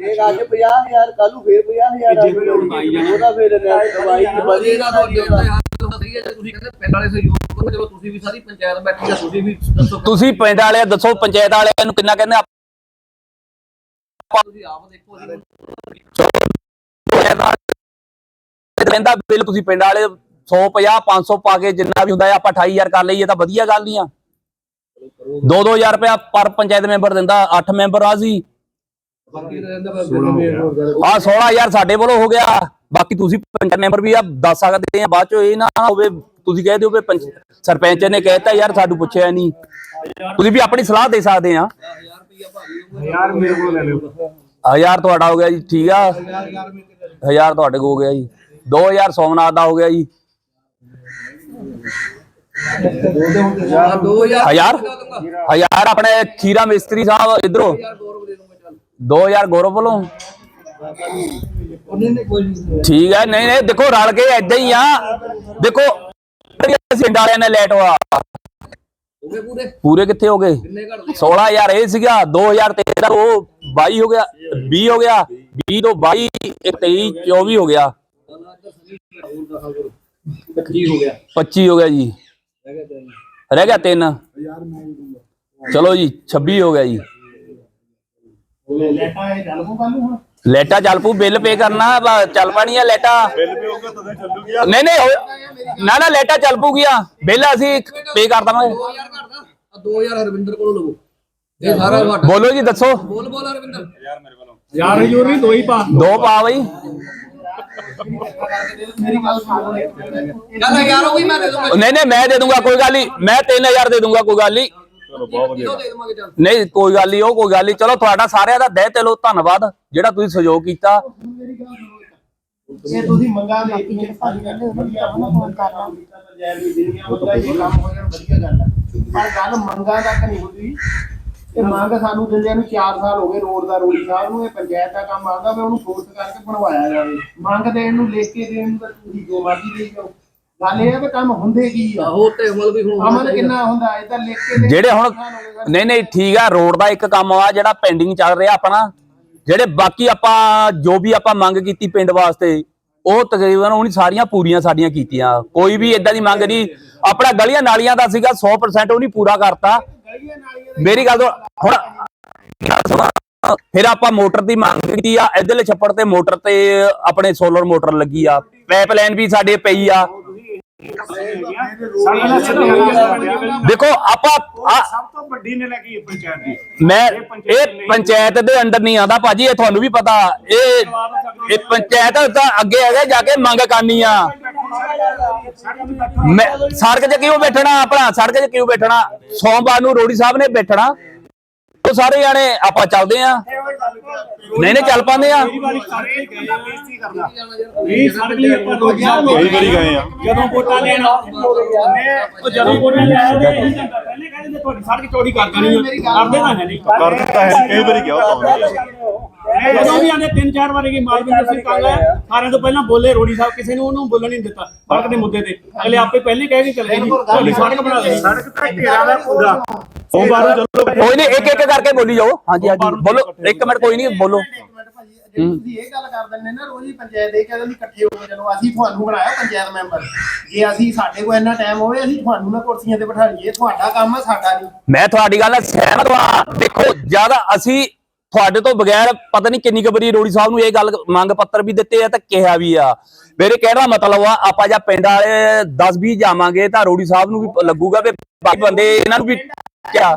ਇਹ ਅੱਜ 50000 ਕੱਲ ਨੂੰ ਫੇਰ 50000 ਉਹਦਾ ਫੇਰ ਦਵਾਈ ਵਧੀਆ ਦਾ ਤੁਹਾਡੇ ਦਾ ਹੱਲ ਤਾਂ ਸਹੀ ਹੈ ਜੇ ਤੁਸੀਂ ਕਹਿੰਦੇ ਪਿੰਡ ਵਾਲੇ ਸਹਿਯੋਗ ਕਰੋ ਚਲੋ ਤੁਸੀਂ ਵੀ ਸਾਰੀ ਪੰਚਾਇਤ ਬੈਠੀ ਆ ਤੁਸੀਂ ਵੀ ਦੱਸੋ। ਤੁਸੀਂ ਪਿੰਡ ਵਾਲੇ ਦੱਸੋ ਪੰਚਾਇਤ ਵਾਲਿਆਂ ਨੂੰ ਕਿੰਨਾ ਕਹਿੰਦੇ ਤੁਸੀਂ ਆਪ ਦੇਖੋ ਜੀ ਰਹਿੰਦਾ ਬਿੱਲ ਤੁਸੀਂ ਪਿੰਡ ਵਾਲੇ 150 500 ਪਾ ਕੇ ਜਿੰਨਾ ਵੀ ਹੁੰਦਾ ਹੈ ਆਪਾਂ 28000 ਕਰ ਲਈਏ ਤਾਂ ਵਧੀਆ ਗੱਲ ਨਹੀਂ ਆ। 2-2000 ਰੁਪਇਆ ਪਰ ਪੰਚਾਇਤ ਮੈਂਬਰ ਦਿੰਦਾ 8 ਮੈਂਬਰ ਆ ਸੀ ਆ 16000 ਸਾਡੇ ਵੱਲੋਂ ਹੋ ਗਿਆ। ਬਾਕੀ ਤੁਸੀਂ ਪੰਚਾਇਤ ਮੈਂਬਰ ਵੀ ਆ ਦੱਸ ਸਕਦੇ ਆ ਬਾਅਦ ਚੋਂ ਇਹ ਨਾ ਹੋਵੇ ਤੁਸੀਂ ਕਹਿ ਦਿਓ ਵੀ ਪੰਚ- ਸਰਪੰਚ ਨੇ ਕਹਿਤਾ ਯਾਰ ਸਾਨੂੰ ਪੁੱਛਿਆ ਨਹੀਂ। ਤੁਸੀਂ ਵੀ ਆਪਣੀ ਸਲਾਹ ਦੇ ਸਕਦੇ ਆ। ਯਾਰ ਮੇਰੇ ਕੋਲ ਲੈ ਲਿਓ। ਹਜ਼ਾਰ ਤੁਹਾਡਾ ਹੋ ਗਿਆ ਜੀ ਠੀਕ ਆ। ਹਜ਼ਾਰ ਤੁਹਾਡੇ ਕੋ ਹੋ ਗਿਆ ਜੀ। 2000 ਸੋਮਨਾਥ ਦਾ ਹੋ ਗਿਆ ਜੀ। 2000 ਹਜ਼ਾਰ? ਹਜ਼ਾਰ ਆਪਣੇ ਖੀਰਾ ਮਿਸਤਰੀ ਸਾਹਿਬ ਇਧਰੋਂ। 2000 ਗੌਰਵ ਵੱਲੋਂ। ਠੀਕ ਹੈ, ਨਹੀਂ ਨਹੀਂ, ਦੇਖੋ, ਰਲ ਕੇ ਐਦਾਂ ਹੀ ਆ। ਦੇਖੋ ਅਸੀਂ ਵਾਲਿਆਂ ਨੇ ਲੈਟ ਹੋਆ ਪੂਰੇ ਕਿੱਥੇ ਹੋ ਗਏ? ਕਿੰਨੇ ਘਰ ਦੇ 16000 ਇਹ ਸੀਗਾ 2013 ਉਹ 22 ਹੋ ਗਿਆ 20 ਹੋ ਗਿਆ 20 ਤੋਂ 22 ਇਹ 23 24 ਹੋ ਗਿਆ। 25 ਹੋ ਗਿਆ। 25 ਹੋ ਗਿਆ ਜੀ। ਰਹਿ ਗਿਆ 3 ਚਲੋ ਜੀ 26 ਹੋ ਗਿਆ ਜੀ। ਲੈਟਾਂ ਇਹ ਚੱਲ ਪੂ ਕੱਲ ਬਿੱਲ ਪੇ ਕਰਨਾ ਚੱਲ ਪਾਣੀ ਆ ਲੈਟਾ। ਬਿੱਲ ਚੱਲੂਗੀ ਨਹੀਂ ਨਹੀਂ ਨਾ ਨਾ ਲੈਟਾ ਚੱਲ ਪੂਗੀਆਂ ਬਿੱਲ ਅਸੀਂ ਪੇ ਕਰ ਦਵਾਂਗੇ। 2000 ਘਰ ਦਾ। ਆ 2000 ਹਰਵਿੰਦਰ ਕੋਲੋਂ ਲਵੋ। ਇਹ ਸਾਰਾ ਤੁਹਾਡਾ। ਬੋਲੋ ਜੀ ਦੱਸੋ। ਬੋਲ ਬੋਲ ਹਰਵਿੰਦਰ। ਯਾਰ ਹਜੂਰ ਨਹੀਂ ਦੋ ਹੀ ਪਾ। ਦੋ ਪਾ ਬਈ। ਚੱਲ ਯਾਰ ਉਹ ਵੀ ਮੈਂ ਦੇ ਦੂੰਗਾ ਨਹੀਂ ਨਹੀਂ ਮੈਂ ਦੇ ਦੂੰਗਾ ਕੋਈ ਗੱਲ ਨਹੀਂ। ਮੈਂ 3000 ਦੇ ਦੂੰਗਾ ਕੋਈ ਗੱਲ ਨਹੀਂ। ਚਲੋ ਬਹੁਤ ਵਧੀਆ ਦੇ ਦਵਾਂਗੇ ਚੱਲ ਨਹੀਂ ਕੋਈ ਗੱਲ ਨਹੀਂ ਉਹ ਕੋਈ ਗੱਲ ਨਹੀਂ। ਚਲੋ ਤੁਹਾਡਾ ਸਾਰਿਆਂ ਦਾ ਦਹਿ ਦਿਲੋਂ ਧੰਨਵਾਦ ਜਿਹੜਾ ਤੁਸੀਂ ਸਹਿਯੋਗ ਕੀਤਾ। ਜੇ ਤੁਸੀਂ ਮੰਗਾ ਦੇ ਕੇ ਮੇਰੇ ਭਾਜੀ ਕਹਿੰਦੇ ਉਹਨਾਂ ਨੂੰ ਤਾਂ ਫੋਨ ਕਰਨਾ ਜੈ ਵੀ ਇਹ ਕੰਮ ਹੋ ਜਾਣਾ ਵਧੀਆ ਗੱਲ ਹੈ। ਪਰ ਗੱਲ ਮੰਗਾ ਤੱਕ ਨਹੀਂ ਹੁੰਦੀ। ਇਹ ਮੰਗ ਸਾਨੂੰ ਦਿੰਦਿਆਂ ਨੂੰ 4 ਸਾਲ ਹੋ ਗਏ ਰੋਡ ਦਾ ਰੋੜੀ ਸਾਹਿਬ ਨੂੰ ਇਹ ਪੰਚਾਇਤ ਦਾ ਕੰਮ ਆਉਂਦਾ ਵੀ ਉਹਨੂੰ ਫੋਰਸ ਕਰਕੇ ਬਣਵਾਇਆ ਜਾਵੇ। ਮੰਗ ਦੇਣ ਨੂੰ ਲਿਖ ਕੇ ਦੇਣ ਨੂੰ ਤਾਂ ਤੁਸੀਂ ਜੋ ਮਰਜ਼ੀ ਦੇ ਜਾਓ। ਗੱਲ ਇਹ ਹੈ ਕਿ ਕੰਮ ਹੁੰਦੇ ਕੀ ਆ? ਆਹੋ ਤੇ ਅਮਲ ਵੀ ਹੁਣ ਹੋਣਾ ਅਮਲ ਚਾਹੀਦਾ। ਕਿੰਨਾ ਹੁੰਦਾ ਇਹ ਤਾਂ ਲਿਖ ਕੇ ਦੇ- ਜਿਹੜੇ ਹੁਣ ਨਹੀਂ ਨਹੀਂ ਠੀਕ ਆ ਰੋਡ ਦਾ ਇੱਕ ਕੰਮ ਆ ਜਿਹੜਾ ਪੈਂਡਿੰਗ ਚੱਲ ਰਿਹਾ ਆਪਣਾ। ਜਿਹੜੇ ਬਾਕੀ ਆਪਾਂ ਜੋ ਵੀ ਆਪਾਂ ਮੰਗ ਕੀਤੀ ਪਿੰਡ ਵਾਸਤੇ ਉਹ ਤਕਰੀਬਨ ਉਹਨੀ ਸਾਰੀਆਂ ਪੂਰੀਆਂ ਸਾਡੀਆਂ ਕੀਤੀਆਂ। ਕੋਈ ਵੀ ਇਦਾਂ ਦੀ ਮੰਗ ਨਹੀਂ। ਆਪਣਾ ਗਲੀਆਂ ਨਾਲੀਆਂ ਦਾ ਸੀਗਾ 100% ਉਹ ਨਹੀਂ ਪੂਰਾ ਕਰਤਾ। ਮੇਰੀ ਗੱਲ ਤੋਂ ਹੁਣ। ਫਿਰ ਆਪਾਂ ਮੋਟਰ ਦੀ ਮੰਗ ਕੀਤੀ ਆ ਇਧਰਲੇ ਛੱਪੜ ਤੇ ਮੋਟਰ ਤੇ ਆਪਣੇ ਸੋਲਰ ਮੋਟਰ ਲੱਗੀ ਆ। ਪਾਈਪਲਾਈਨ ਵੀ ਸਾਡੇ ਪਈ ਆ। ਦੇਖੋ ਆਪਾਂ ਸਭ ਤੋਂ ਵੱਡੀ ਨੇ ਲੱਗੀ ਪੰਚਾਇਤ ਦੀ। ਮੈਂ ਇਹ ਪੰਚਾਇਤ ਦੇ ਅੰਡਰ ਨਹੀਂ ਆਂਦਾ ਭਾਜੀ ਇਹ ਤੁਹਾਨੂੰ ਵੀ ਪਤਾ। ਇਹ ਇਹ ਪੰਚਾਇਤ ਤਾਂ ਅੱਗੇ ਹੈਗਾ ਜਾ ਕੇ ਮੰਗ ਕਰਨੀ ਆ। ਮੈਂ ਸੜਕ 'ਚ ਕਿਉਂ ਬੈਠਣਾ ਆਪਣਾ ਸੜਕ 'ਚ ਕਿਉਂ ਬੈਠਣਾ? ਸੋਮਵਾਰ ਨੂੰ ਰੋੜੀ ਸਾਹਿਬ ਨੇ ਬੈਠਣਾ। ਉਹ ਸਾਰੇ ਜਾਣੇ ਆਪਾਂ ਚੱਲਦੇ ਆ ਨਹੀਂ ਨਹੀਂ ਚੱਲ ਪਾਉਂਦੇ ਆ ਨਹੀਂ ਸੜਕ ਲਈ ਆਪਾਂ ਰੋਜ਼ ਕਈ ਵਾਰੀ ਗਏ ਆ ਜਦੋਂ ਵੋਟਾਂ ਲੈਣ ਉਹ ਜਦੋਂ ਵੋਟਾਂ ਲੈਣ ਆਉਂਦੇ ਅਸੀਂ ਤਾਂ ਪਹਿਲੇ ਕਹਿੰਦੇ ਨੇ ਤੁਹਾਡੀ ਸੜਕ ਚੌੜੀ ਕਰ ਦੇਣੀ ਆ। ਕਰਦੇ ਤਾਂ ਹੈ। ਨਹੀਂ ਕਰ ਦਿੱਤਾ ਹੈ ਕਈ ਵਾਰੀ ਗਿਆ ਤਾਂ ਜਦੋਂ ਵੀ ਆਂਦੇ ਤਿੰਨ ਚਾਰ ਵਾਰੀ ਕੀ ਮਾਲਵਿੰਦਰ ਸਿੰਘ ਕਾਂਗਾ ਸਾਰਿਆਂ ਤੋਂ ਪਹਿਲਾਂ ਬੋਲੇ ਰੋੜੀ ਸਾਹਿਬ ਕਿਸੇ ਨੂੰ ਉਹਨੂੰ ਬੋਲਣ ਨਹੀਂ ਦਿੱਤਾ ਸੜਕ ਦੇ ਮੁੱਦੇ ਤੇ। ਅਗਲੇ ਆਪੇ ਪਹਿਲੇ ਕਹਿ ਕੇ ਚੱਲ ਗਏ ਜੀ ਤੁਹਾਡੀ ਸੜਕ ਬਣਾ ਦੇਣੀ ਸੜਕ ਤੇ ਢੇਰਾਂ ਦਾ ਪੂਰਾ। ਸੋਮਵਾਰ ਨੂੰ ਚਲੋ ਕੋਈ ਨਹੀਂ ਇੱਕ ਇੱਕ ਕਰਕੇ ਬੋਲੀ ਜਾਓ। ਹਾਂਜੀ ਹਾਂਜੀ। ਬੋਲੋ। ਇੱਕ ਮਿੰਟ ਕੋਈ ਨਹੀਂ ਬੋਲੋ। ਇੱਕ ਮਿੰਟ ਭਾਜੀ, ਜਿਹੜੀ ਤੁਸੀਂ ਇਹ ਗੱਲ ਕਰ ਦਿੰਦੇ ਨਾ ਰੋਜ਼ ਹੀ ਪੰਚਾਇਤ ਇਹ ਕਹਿੰਦੇ ਇਕੱਠੇ ਹੋ ਕੇ ਚਲੋ ਅਸੀਂ ਤੁਹਾਨੂੰ ਬਣਾਇਆ ਪੰਚਾਇਤ ਮੈਂਬਰ। ਜੇ ਅਸੀਂ ਸਾਡੇ ਕੋਲ ਇੰਨਾ ਟਾਈਮ ਹੋਵੇ ਅਸੀਂ ਤੁਹਾਨੂੰ ਨਾ ਕੁਰਸੀਆਂ ਤੇ ਬਿਠਾ ਲਈਏ ਤੁਹਾਡਾ ਕੰਮ ਆ ਸਾਡਾ ਨਹੀਂ। ਮੈਂ ਤੁਹਾਡੀ ਗੱਲ ਨਾਲ ਸਹਿਮਤ ਹਾਂ। ਦੇਖੋ ਜ਼ਿਆਦਾ ਅਸੀਂ ਤੁਹਾਡੇ ਤੋਂ ਬਗੈਰ ਪਤਾ ਨਹੀਂ ਕਿੰਨੀ ਕੁ ਵਾਰੀ ਰੋੜੀ ਸਾਹਿਬ ਨੂੰ ਇਹ ਗੱਲ ਮੰਗ ਪੱਤਰ ਵੀ ਦਿੱਤੇ ਆ ਤੇ ਕਿਹਾ ਵੀ ਆ। ਮੇਰੇ ਕਹਿਣ ਦਾ ਮਤਲਬ ਆ ਆਪਾਂ ਜਾਂ ਪਿੰਡ ਵਾਲੇ 10 20 ਜਾਵਾਂਗੇ ਤਾਂ ਰੋੜੀ ਸਾਹਿਬ ਨੂੰ ਵੀ ਲੱਗੂਗਾ ਵੀ ਬਾਕੀ ਬੰਦੇ ਇਹਨਾਂ ਨੂੰ ਵੀ ਕਿਆ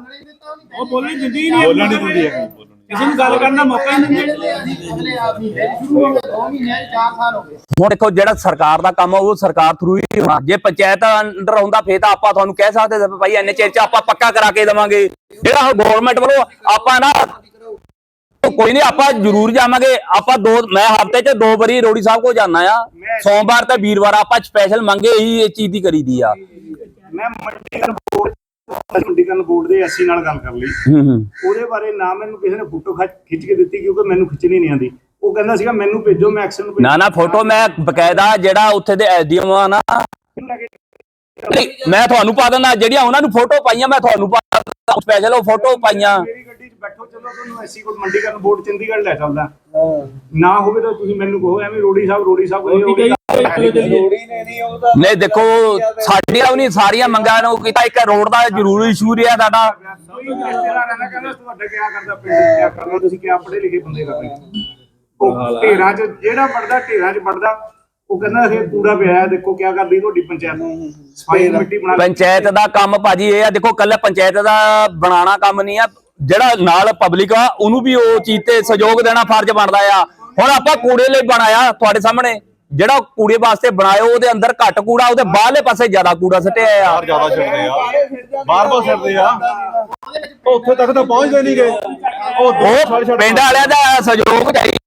ਉਹ ਬੋਲਣ ਦਿੰਦੀ ਨਹੀਂ। ਬੋਲਣ ਨਹੀਂ ਦਿੰਦੀ ਹੈ ਕਿਸੇ ਨੂੰ ਗੱਲ ਕਰਨ ਦਾ ਮੌਕਾ ਹੀ ਨਹੀਂ ਦਿੰਦੇ ਅਸੀਂ ਅਗਲੇ ਆਦਮੀ ਦੇ ਸ਼ੁਰੂ ਹੋ ਗਏ 2 ਮਹੀਨੇ 4 ਸਾਲ ਹੋ ਗਏ ਹੁਣ ਦੇਖੋ ਜਿਹੜਾ ਸਰਕਾਰ ਦਾ ਕੰਮ ਆ ਉਹ ਸਰਕਾਰ ਥਰੂ ਹੀ ਹੋਣਾ। ਜੇ ਪੰਚਾਇਤ ਅੰਡਰ ਹੁੰਦਾ ਫੇਰ ਤਾਂ ਆਪਾਂ ਤੁਹਾਨੂੰ ਕਹਿ ਸਕਦੇ ਸੀ ਵੀ ਭਾਈ ਇੰਨੇ ਚਿਰ ਚ ਆਪਾਂ ਪੱਕਾ ਕਰਾ ਕੇ ਦੇਵਾਂਗੇ। ਜਿਹੜਾ ਹੁਣ ਗਵਰਨਮੈਂਟ ਵੱਲੋਂ ਆਪਾਂ ਨਾ ਕੋਈ ਨਹੀਂ ਆਪਾਂ ਜ਼ਰੂਰ ਜਾਵਾਂਗੇ। ਆਪਾਂ ਦੋ ਮੈਂ ਹਫ਼ਤੇ 'ਚ ਦੋ ਵਾਰੀ ਰੋੜੀ ਸਾਹਿਬ ਕੋਲ ਜਾਣਾ ਆ। ਸੋਮਵਾਰ ਤੇ ਵੀਰਵਾਰ ਆਪਾਂ ਸਪੈਸ਼ਲ ਮੰਗੇ ਹੀ ਇਹ ਚੀਜ਼ ਦੀ ਕਰੀਦੀ ਆ। ਮੈਂ ਮੰਡੀਕਰਨ ਬੋਰਡ ਦੇ ਐਸੀ ਨਾਲ ਗੱਲ ਕਰ ਲਈ। ਹੂੰ ਹੂੰ। ਉਹਦੇ ਬਾਰੇ ਨਾ ਮੈਨੂੰ ਕਿਸੇ ਨੇ ਫੋਟੋ ਖਿੱਚ ਕੇ ਦਿੱਤੀ ਕਿਉਂਕਿ ਮੈਨੂੰ ਖਿੱਚਣੀ ਨਹੀਂ ਆਉਂਦੀ। ਉਹ ਕਹਿੰਦਾ ਸੀਗਾ ਮੈਨੂੰ ਭੇਜੋ ਮੈਂ ਐਕਸ਼ਨ ਨੂੰ ਨਾ ਨਾ ਫੋਟੋ ਮੈਂ ਬਕਾਇਦਾ ਜਿਹੜਾ ਉੱਥੇ ਦੇ ਐਸਡੀਐਮ ਆ ਨਾ ਨਹੀਂ ਮੈਂ ਤੁਹਾਨੂੰ ਪਾ ਦਿੰਦਾ ਜਿਹੜੀਆਂ ਉਹਨਾਂ ਨੂੰ ਫੋਟੋ ਪਾਈਆਂ ਮੈਂ ਤੁਹਾਨੂੰ ਪਾ ਦਿੰਦਾ। ਸਪੈਸ਼ਲ ਉਹ ਫੋਟੋ ਪਾਈਆਂ। ਮੇਰੀ ਗੱਡੀ 'ਚ ਬੈਠੋ ਚਲੋ ਤੁਹਾਨੂੰ ਐਸੀ ਕੋਲ ਮੰਡੀਕਰਨ ਬੋਰਡ ਚੰਡੀਗੜ੍ਹ ਲੈ ਚੱਲਦਾ। ਨਾ ਹੋਵੇ ਤਾਂ ਤੁਸੀਂ ਮੈਨੂੰ ਕਹੋ ਐਵੇਂ ਰੋੜੀ ਸਾਹਿਬ ਰੋੜੀ ਸਾਹਿਬ ਕਹੀ ਨਹੀਂ ਦੇਖੋ ਸਾਡੀਆਂ ਵੀ ਨਹੀਂ ਸਾਰੀਆਂ ਮੰਗਾਂ ਨੂੰ ਕੀਤਾ ਇੱਕ ਰੋਡ ਦਾ ਜ਼ਰੂਰੀ ਇਸ਼ੂ ਰਿਹਾ ਸਾਡਾ। ਕੋਈ ਰਿਸ਼ਤੇਦਾਰ ਰਹਿਣਾ ਕਹਿੰਦਾ ਤੁਹਾਡਾ ਕੀ ਕਰਦਾ ਪਿੰਡ 'ਚ ਕੀ ਕਰਨਾ ਤੁਸੀਂ ਕੀ ਪੜ੍ਹੇ ਲਿਖੇ ਬੰਦੇ ਕਰਦੇ ਉਹ ਢੇਰਾਂ 'ਚ ਜਿਹੜਾ ਪੜਦਾ ਢੇਰਾਂ 'ਚ ਪੜਦਾ ਉਹ ਕਹਿੰਦਾ ਇਹ ਕੂੜਾ ਪਿਆ ਹੈ ਦੇਖੋ ਕੀ ਕਰਦੀ ਤੁਹਾਡੀ ਪੰਚਾਇਤ। ਸਫ਼ਾਈ ਕਮੇਟੀ ਬਣਾ ਪੰਚਾਇਤ ਦਾ ਕੰਮ ਭਾਜੀ ਇਹ ਆ ਦੇਖੋ ਕੱਲ ਪੰਚਾਇਤ ਦਾ ਬਣਾਉਣਾ ਕੰਮ ਨਹੀਂ ਆ। ਜਿਹੜਾ ਨਾਲ ਪਬਲਿਕ ਆ ਉਹਨੂੰ ਵੀ ਉਹ ਚੀਜ਼ ਤੇ ਸਹਿਯੋਗ ਦੇਣਾ ਫਰਜ਼ ਬਣਦਾ ਆ। ਹੁਣ ਆਪਾਂ ਕੂੜੇ ਲਈ ਬਣਾਇਆ ਤੁਹਾਡੇ ਸਾਹਮਣੇ। ਜਿਹੜਾ ਕੂੜੇ ਵਾਸਤੇ ਬਣਾਇਆ ਉਹਦੇ ਅੰਦਰ ਘੱਟ ਕੂੜਾ ਉਹਦੇ ਬਾਹਰਲੇ ਪਾਸੇ ਜ਼ਿਆਦਾ ਕੂੜਾ ਸੱਟਿਆ ਆ ਬਾਹਰ ਜ਼ਿਆਦਾ ਛੱਡਦੇ ਆ। ਬਾਹਰ ਛੱਡਦੇ ਆ। ਉਹ ਉੱਥੇ ਤੱਕ ਤਾਂ ਪਹੁੰਚਦੇ ਨਹੀਂ ਗਏ। ਉਹ ਦੂਰੋਂ ਛੱਡ ਉਹ ਛੱਡ ਪਿੰਡ ਵਾਲਿਆਂ ਦਾ ਸਹਿਯੋਗ ਚਾਹੀਦਾ।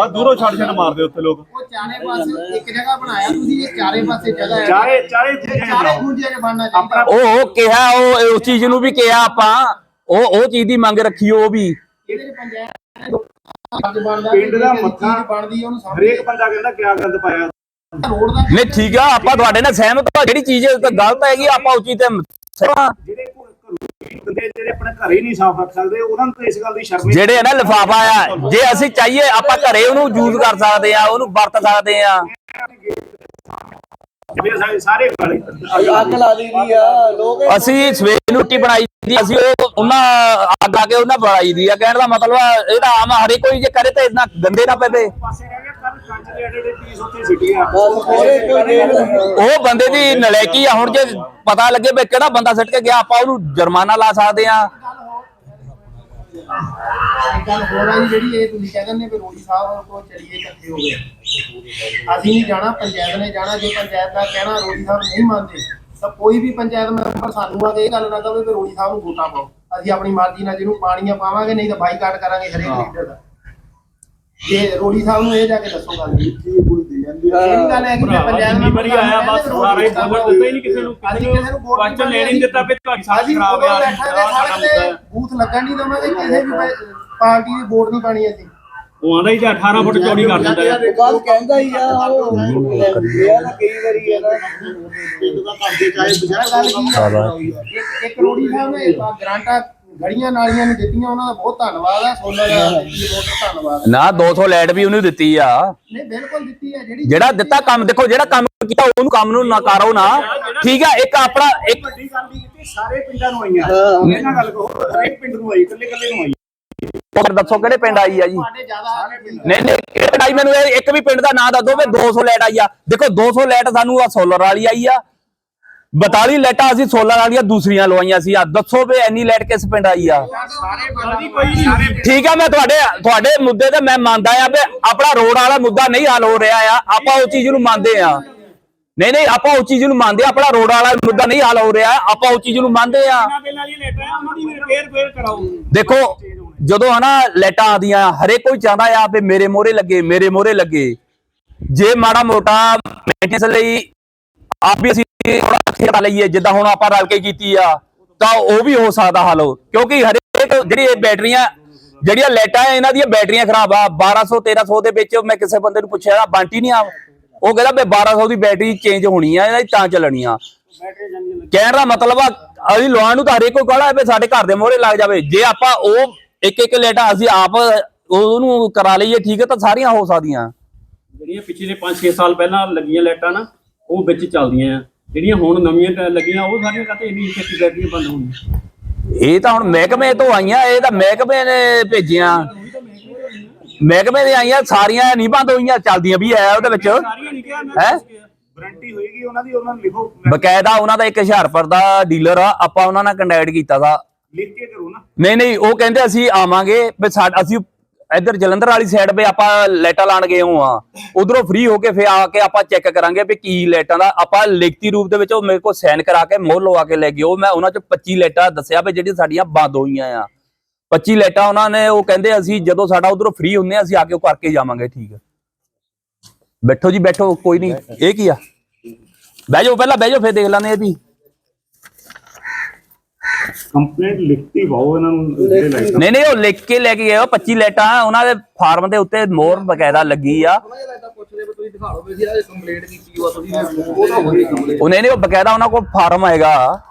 ਆ ਦੂਰੋਂ ਛੱਡ ਛੱਡ ਮਾਰਦੇ ਉੱਥੇ ਲੋਕ। ਉਹ ਚਾਰੇ ਪਾਸੇ ਇੱਕ ਜਗ੍ਹਾ ਬਣਾਇਆ ਤੁਸੀਂ ਇਹ ਚਾਰੇ ਪਾਸੇ ਜਗ੍ਹਾ ਹੈ। ਚਾਰੇ ਚਾਰੇ ਇਹ ਖੁੱਜੇ ਚਾਰੇ ਖੁੰਝੇ ਚ ਬਣਨਾ ਚਾਹੀਦਾ। ਆਪਣਾ ਉਹ ਉਹ ਕਿਹਾ ਉਹ ਉਸ ਚੀਜ਼ ਨੂੰ ਵੀ ਕਿਹਾ ਆਪਾਂ। ਉਹ ਉਹ ਚੀਜ਼ ਦੀ ਮੰਗ ਰੱਖੀ ਉਹ ਵੀ। ਇਹਦੇ ਚ ਪੰਚਾਇਤ ਪਿੰਡ ਦਾ ਜਿਹੜੀ ਮੱਥਾ ਚੀਜ਼ ਬਣਦੀ ਆ ਉਹਨੂੰ ਸਮਝ ਹਰੇਕ ਬੰਦਾ ਕਹਿੰਦਾ ਕੀ ਗੰਦ ਪਾਇਆ ਰੋਡ ਦਾ ਨਹੀਂ ਠੀਕ ਆ ਆਪਾਂ ਤੁਹਾਡੇ ਨਾਲ ਸਹਿਮਤ ਆ ਜਿਹੜੀ ਚੀਜ਼ ਤਾਂ ਗਲਤ ਹੈਗੀ ਆਪਾਂ ਤੇ। ਜਿਹੜੇ ਬੰਦੇ ਜਿਹੜੇ ਆਪਣੇ ਘਰੇ ਨਹੀਂ ਸਾਫ਼ ਰੱਖ ਸਕਦੇ ਉਹਨਾਂ ਨੂੰ ਤਾਂ ਇਸ ਗੱਲ ਦੀ ਸ਼ਰਮ ਹੀ- ਜਿਹੜੇ ਨਾ ਲਿਫਾਫਾ ਆ ਜੇ ਅਸੀਂ ਚਾਹੀਏ ਆਪਾਂ ਘਰੇ ਉਹਨੂੰ ਯੂਜ਼ ਕਰ ਸਕਦੇ ਆ ਉਹਨੂੰ ਵਰਤ ਸਕਦੇ ਆ ਜਿਹੜੇ ਸਾਰੇ ਸਾਰੇ ਗਾਲੇ ਅੱਗ ਲਾ ਦੀ ਆ ਲੋਕ ਅਸੀਂ ਸਵੇਰ ਨੂੰ ਰੋਟੀ ਬਣਾਈ ਦੀ ਅਸੀਂ ਉਹ ਉਹਨਾਂ ਅੱਗ ਆ ਕੇ ਉਹਨਾਂ ਬਣਾਈ ਦੀ ਆ। ਕਹਿਣ ਦਾ ਮਤਲਬ ਆ, ਇਹ ਤਾਂ ਆਮ ਹਰੇ ਕੋਈ ਜੇ ਕਰੇ ਤਾਂ ਇतना ਗੰਦੇ ਨਾ ਪਵੇ। ਪਾਸੇ ਰਹਿ ਗਿਆ ਕੱਲ ਕੰਚ ਦੇ ਐਡੇ ਐਡੇ ਪੀਸ ਉੱਥੇ ਸਿੱਟੀਆਂ ਕੋਲੇ ਕੋਈ ਦੇਖ ਉਹ ਬੰਦੇ ਦੀ ਨਲਾਇਕੀ ਆ ਹੁਣ ਜੇ ਪਤਾ ਲੱਗੇ ਵੀ ਕਿਹੜਾ ਬੰਦਾ ਸਿੱਟ ਕੇ ਗਿਆ ਆਪਾਂ ਉਹਨੂੰ ਜੁਰਮਾਨਾ ਲਾ ਸਕਦੇ ਆ। ਇੱਕ ਗੱਲ ਹੋਰ ਆ ਜਿਹੜੀ ਇਹ ਤੁਸੀਂ ਕਹਿ ਦਿੰਦੇ ਵੀ ਰੋੜੀ ਸਾਹਿਬ ਕੋਲ ਚਲੀਏ ਇਕੱਠੇ ਹੋ ਗਏ। ਅਸੀਂ ਨਹੀਂ ਜਾਣਾ ਪੰਚਾਇਤ ਨੇ ਜਾਣਾ ਜੇ ਪੰਚਾਇਤ ਦਾ ਕਹਿਣਾ ਰੋੜੀ ਸਾਹਿਬ ਨਹੀਂ ਮੰਨਦੇ ਤਾਂ ਕੋਈ ਵੀ ਪੰਚਾਇਤ ਮੈਂਬਰ ਸਾਨੂੰ ਆ ਕੇ ਇਹ ਗੱਲ ਨਾ ਕਹੇ ਵੀ ਰੋੜੀ ਸਾਹਿਬ ਨੂੰ ਵੋਟਾਂ ਪਾਓ। ਅਸੀਂ ਆਪਣੀ ਮਰਜ਼ੀ ਨਾਲ ਜਿਹਨੂੰ ਪਾਣੀਆਂ ਪਾਵਾਂਗੇ ਨਹੀਂ ਤਾਂ ਬਾਈਕਾਟ ਕਰਾਂਗੇ ਹਰੇਕ ਲੀਡਰ ਦਾ। ਜੇ ਰੋੜੀ ਸਾਹਿਬ ਨੂੰ ਇਹ ਜਾ ਕੇ ਦੱਸੋ ਗੱਲ। ਇਹ ਨਹੀਂ ਗੱਲ ਹੈ ਕਿ ਮੈਂ ਪੰਚਾਇਤ ਜਿੰਨੀ ਵਾਰੀ ਆਇਆ ਬਸ ਸਾਰਾ ਹੀ ਬੋਲਣ ਦਿੱਤਾ ਹੀ ਨਹੀਂ ਕਿਸੇ ਨੂੰ ਕਿਸੇ ਨੂੰ ਵੋਟ ਲੈਣ ਨਹੀਂ ਦਿੱਤਾ ਵੀ ਤੁਹਾਡੀ ਅਸੀਂ ਖਰਾਬ ਆ। ਬੂਥ ਲੱਗਣ ਨਹੀਂ ਦਵਾਂਗੇ ਕਿਸੇ ਵੀ ਪਾਰਟੀ ਦੀ ਵੋਟ ਨਹੀਂ ਪਾਣੀ ਅਸੀਂ। ਉਹ ਆਂਦਾ ਹੀ ਤੇ 18 ਫੁੱਟ ਚੌੜੀ ਕਰ ਦਿੰਦਾ ਆ ਗੱਲ ਕਹਿੰਦਾ ਹੀ ਆ ਉਹ। ਲਿਆ ਨਾ ਕਈ ਵਾਰੀ ਹੈ ਨਾ। ਪਿੰਡ ਦਾ ਕਰਦੇ ਚਾਹੇ ਬਜਾ ਇੱਕ ਇੱਕ ਰੋੜੀ ਸਾਹਿਬ ਨੇ ਗ੍ਰਾਂਟਾਂ ਗੜੀਆਂ ਨਾਲੀਆਂ ਨੂੰ ਦਿੱਤੀਆਂ ਉਹਨਾਂ ਦਾ ਬਹੁਤ ਧੰਨਵਾਦ ਆ ਸੋਲਰ ਦੀ ਬਹੁਤ ਧੰਨਵਾਦ। ਨਾ 200 ਲੈਟ ਵੀ ਉਹਨੂੰ ਦਿੱਤੀ ਆ। ਨਹੀਂ ਬਿਲਕੁਲ ਦਿੱਤੀ ਹੈ ਜਿਹੜੀ ਜਿਹੜਾ ਦਿੱਤਾ ਕੰਮ ਦੇਖੋ ਜਿਹੜਾ ਕੰਮ ਕੀਤਾ ਉਹਨੂੰ ਕੰਮ ਨੂੰ ਨਕਾਰੋ ਨਾ। ਠੀਕ ਆ ਇੱਕ ਆਪਣਾ ਇੱਕ ਵੱਡੀ ਗੱਲ ਕੀਤੀ ਸਾਰੇ ਪਿੰਡਾਂ ਨੂੰ ਆਈਆਂ। ਇਹਨਾਂ ਗੱਲ ਕਹੋ ਹਰੇਕ ਪਿੰਡ ਨੂੰ ਆਈ ਇਕੱਲੇ ਇਕੱਲੇ ਨੂੰ ਆਈ। ਹੋਰ ਦੱਸੋ ਕਿਹੜੇ ਪਿੰਡ ਆਈ ਆ ਜੀ? ਨਹੀਂ ਨਹੀਂ ਕਿਹੜੇ ਪਿੰਡ ਆਈ? ਮੈਨੂੰ ਇੱਕ ਵੀ ਪਿੰਡ ਦਾ ਨਾਂ ਦੱਸ ਦਿਓ ਵੀ 200 ਲੈਟ ਆਈ ਆ। ਦੇਖੋ 200 ਲੈਟ ਸਾਨੂੰ ਆ ਸੋਲਰ ਵਾਲੀ ਆਈ ਆ। 42 ਲੈਟਾਂ ਅਸੀਂ ਸੋਲਰ ਵਾਲੀਆਂ ਦੂਸਰੀਆਂ ਲਵਾਈਆਂ ਸੀ। ਆ ਦੱਸੋ ਵੀ ਇੰਨੀ ਲੈਟ ਕਿਸ ਪਿੰਡ ਆਈ ਆ? ਦੀ ਠੀਕ ਆ ਮੈਂ ਤੁਹਾਡੇ ਤੁਹਾਡੇ ਮੁੱਦੇ ਤੇ ਮੈਂ ਮੰਨਦਾ ਆ ਵੀ ਆਪਣਾ ਰੋਡ ਵਾਲਾ ਮੁੱਦਾ ਨਹੀਂ ਹੱਲ ਹੋ ਰਿਹਾ ਆ। ਆਪਾਂ ਉਸ ਚੀਜ਼ ਨੂੰ ਮੰਨਦੇ ਆ। ਨਹੀਂ ਨਹੀਂ ਆਪਾਂ ਉਸ ਚੀਜ਼ ਨੂੰ ਮੰਨਦੇ ਆ। ਆਪਣਾ ਰੋਡ ਵਾਲਾ ਮੁੱਦਾ ਨਹੀਂ ਹੱਲ ਹੋ ਰਿਹਾ। ਆਪਾਂ ਉਸ ਚੀਜ਼ ਨੂੰ ਮੰਨਦੇ ਆ। ਦੀ ਦੇਖੋ ਜਦੋਂ ਹਨਾ ਲਾਈਟਾਂ ਆਦੀਆਂ ਹਰੇਕ ਕੋਈ ਚਾਹੁੰਦਾ ਆ ਵੀ ਮੇਰੇ ਮੋਹਰੇ ਲੱਗੇ, ਮੇਰੇ ਮੋਹਰੇ ਲੱਗੇ। ਜੇ ਮਾੜਾ ਮੋਟਾ ਮੇਨਟੇਨੈਂਸ ਲਈ ਆਪ ਵੀ ਅਸੀਂ ਥੋੜਾ ਖੇਡਾ ਲਈਏ, ਜਿੱਦਾਂ ਹੁਣ ਆਪਾਂ ਰਲ ਕੇ ਕੀਤੀ ਆ, ਤਾਂ ਉਹ ਵੀ ਹੋ ਸਕਦਾ ਹੱਲ। ਕਿਉਂਕਿ ਹਰੇਕ ਜਿਹੜੀ ਇਹ ਬੈਟਰੀਆਂ, ਜਿਹੜੀਆਂ ਲਾਈਟਾਂ ਆ, ਇਹਨਾਂ ਦੀਆਂ ਬੈਟਰੀਆਂ ਖਰਾਬ ਆ। 1200 1300 ਦੇ ਵਿੱਚ ਮੈਂ ਕਿਸੇ ਬੰਦੇ ਨੂੰ ਪੁੱਛਿਆ ਬੰਟੀ ਨਹੀਂ ਆ? ਉਹ ਕਹਿੰਦਾ ਵੀ 1200 ਦੀ ਬੈਟਰੀ ਚੇਂਜ ਹੋਣੀ ਆ, ਇਹਦੀ ਤਾਂ ਚੱਲਣੀ ਆ। ਕਹਿਣ ਦਾ ਮਤਲਬ ਆ, ਅਸੀਂ ਲਵਾਉਣ ਨੂੰ ਤਾਂ ਹਰੇਕ ਕੋਈ ਕਹਣਾ ਵੀ ਸਾਡੇ ਘਰ ਦੇ ਮੋਹਰੇ ਲੱਗ ਜਾਵੇ। ਜੇ ਆਪਾਂ ਉਹ ਇੱਕ ਇੱਕ ਲਾਈਟਾਂ ਅਸੀਂ ਆਪ ਉਹਨੂੰ ਕਰਾ ਲਈਏ ਠੀਕ ਹੈ ਤਾਂ ਸਾਰੀਆਂ ਹੋ ਸਕਦੀਆਂ। ਜਿਹੜੀਆਂ ਪਿਛਲੇ 5-6 ਸਾਲ ਪਹਿਲਾਂ ਲੱਗੀਆਂ ਲਾਈਟਾਂ ਨਾ ਉਹ ਵਿੱਚ ਚੱਲਦੀਆਂ ਆ। ਜਿਹੜੀਆਂ ਹੁਣ ਨਵੀਆਂ ਲੱਗੀਆਂ ਉਹ ਸਾਰੀਆਂ ਕਾਤੇ ਇੰਨੀ ਛੇਤੀ ਬੈਟਰੀਆਂ ਬੰਦ ਹੋਣੀਆਂ ਇਹ ਤਾਂ ਹੁਣ ਮਹਿਕਮੇ ਤੋਂ ਆਈਆਂ ਇਹ ਤਾਂ ਮਹਿਕਮੇ ਨੇ ਭੇਜੀਆਂ। ਮਹਿਕਮੇ ਦੇ ਆਈਆਂ ਸਾਰੀਆਂ ਨਹੀਂ ਬੰਦ ਹੋਈਆਂ ਚੱਲਦੀਆਂ ਵੀ ਐ ਉਹਦੇ ਵਿੱਚ। ਹੈ? ਵਾਰੰਟੀ ਹੋਏਗੀ ਉਹਨਾਂ ਦੀ ਉਹਨਾਂ ਨੂੰ ਲਿਖੋ। ਬਕਾਇਦਾ ਉਹਨਾਂ ਦਾ ਇੱਕ ਹੁਸ਼ਿਆਰਪੁਰ ਦਾ ਡੀਲਰ ਆ ਆਪਾਂ ਉਹਨਾਂ ਨਾਲ ਕੰਟੈਕਟ ਕੀਤਾ ਦਾ ਲਿਖ ਕੇ ਕਰੋ ਨਾ? ਨਹੀਂ ਨਹੀਂ ਉਹ ਕਹਿੰਦੇ ਅਸੀਂ ਆਵਾਂਗੇ ਵੀ ਸਾਡ ਅਸੀਂ ਇੱਧਰ ਜਲੰਧਰ ਵਾਲੀ ਸਾਈਡ 'ਤੇ ਆਪਾਂ ਲਾਈਟਾਂ ਲਾਣ ਗਏ ਹੋ ਆ ਉਧਰੋਂ ਫ੍ਰੀ ਹੋ ਕੇ ਫਿਰ ਆ ਕੇ ਆਪਾਂ ਚੈੱਕ ਕਰਾਂਗੇ ਵੀ ਕੀ ਲਾਈਟਾਂ ਦਾ। ਆਪਾਂ ਲਿਖਤੀ ਰੂਪ ਦੇ ਵਿੱਚ ਉਹ ਮੇਰੇ ਕੋਲ ਸਾਈਨ ਕਰਾ ਕੇ ਮੋਹਰ ਲਵਾ ਕੇ ਲੈ ਗਏ। ਉਹ ਮੈਂ ਉਹਨਾਂ 'ਚ 25 ਲਾਈਟਾਂ ਦੱਸਿਆ ਵੀ ਜਿਹੜੀਆਂ ਸਾਡੀਆਂ ਬੰਦ ਹੋਈਆਂ ਆ। 25 ਲਾਈਟਾਂ ਉਹਨਾਂ ਨੇ ਉਹ ਕਹਿੰਦੇ ਅਸੀਂ ਜਦੋਂ ਸਾਡਾ ਉਧਰੋਂ ਫ੍ਰੀ ਹੁੰਦੇ ਆ ਅਸੀਂ ਆ ਕੇ ਉਹ ਕਰਕੇ ਜਾਵਾਂਗੇ ਠੀਕ ਹੈ। ਬੈਠੋ ਜੀ ਬੈਠੋ ਕੋਈ ਨਹੀਂ। ਇਹ ਕੀ ਆ? ਬਹਿ ਜਾਓ ਪਹਿਲਾਂ ਬਹਿ ਜਾਓ ਫਿਰ ਦੇਖ ਲੈਂਦੇ ਆ ਕੰਪਲੇਂਟ ਲਿਖਤੀ ਪਾਓ ਇਹਨਾਂ ਨੂੰ ਜਿਹੜੇ ਲਾਈਟਾਂ ਨਹੀਂ ਨਹੀਂ ਉਹ ਲਿਖ ਕੇ ਲੈ ਕੇ ਗਏ ਉਹ 25 ਲਾਈਟਾਂ ਉਹਨਾਂ ਦੇ ਫਾਰਮ ਦੇ ਉੱਤੇ ਮੋਹਰ ਬਕਾਇਦਾ ਲੱਗੀ ਆ। ਉਹ ਤਾਂ ਹੋਈ ਕੰਪਲੀਟ ਉਹ ਨਹੀਂ ਨਹੀਂ ਉਹ ਬਕਾਇਦਾ ਉਹਨਾਂ ਕੋਲ ਫਾਰਮ ਹੈਗਾ।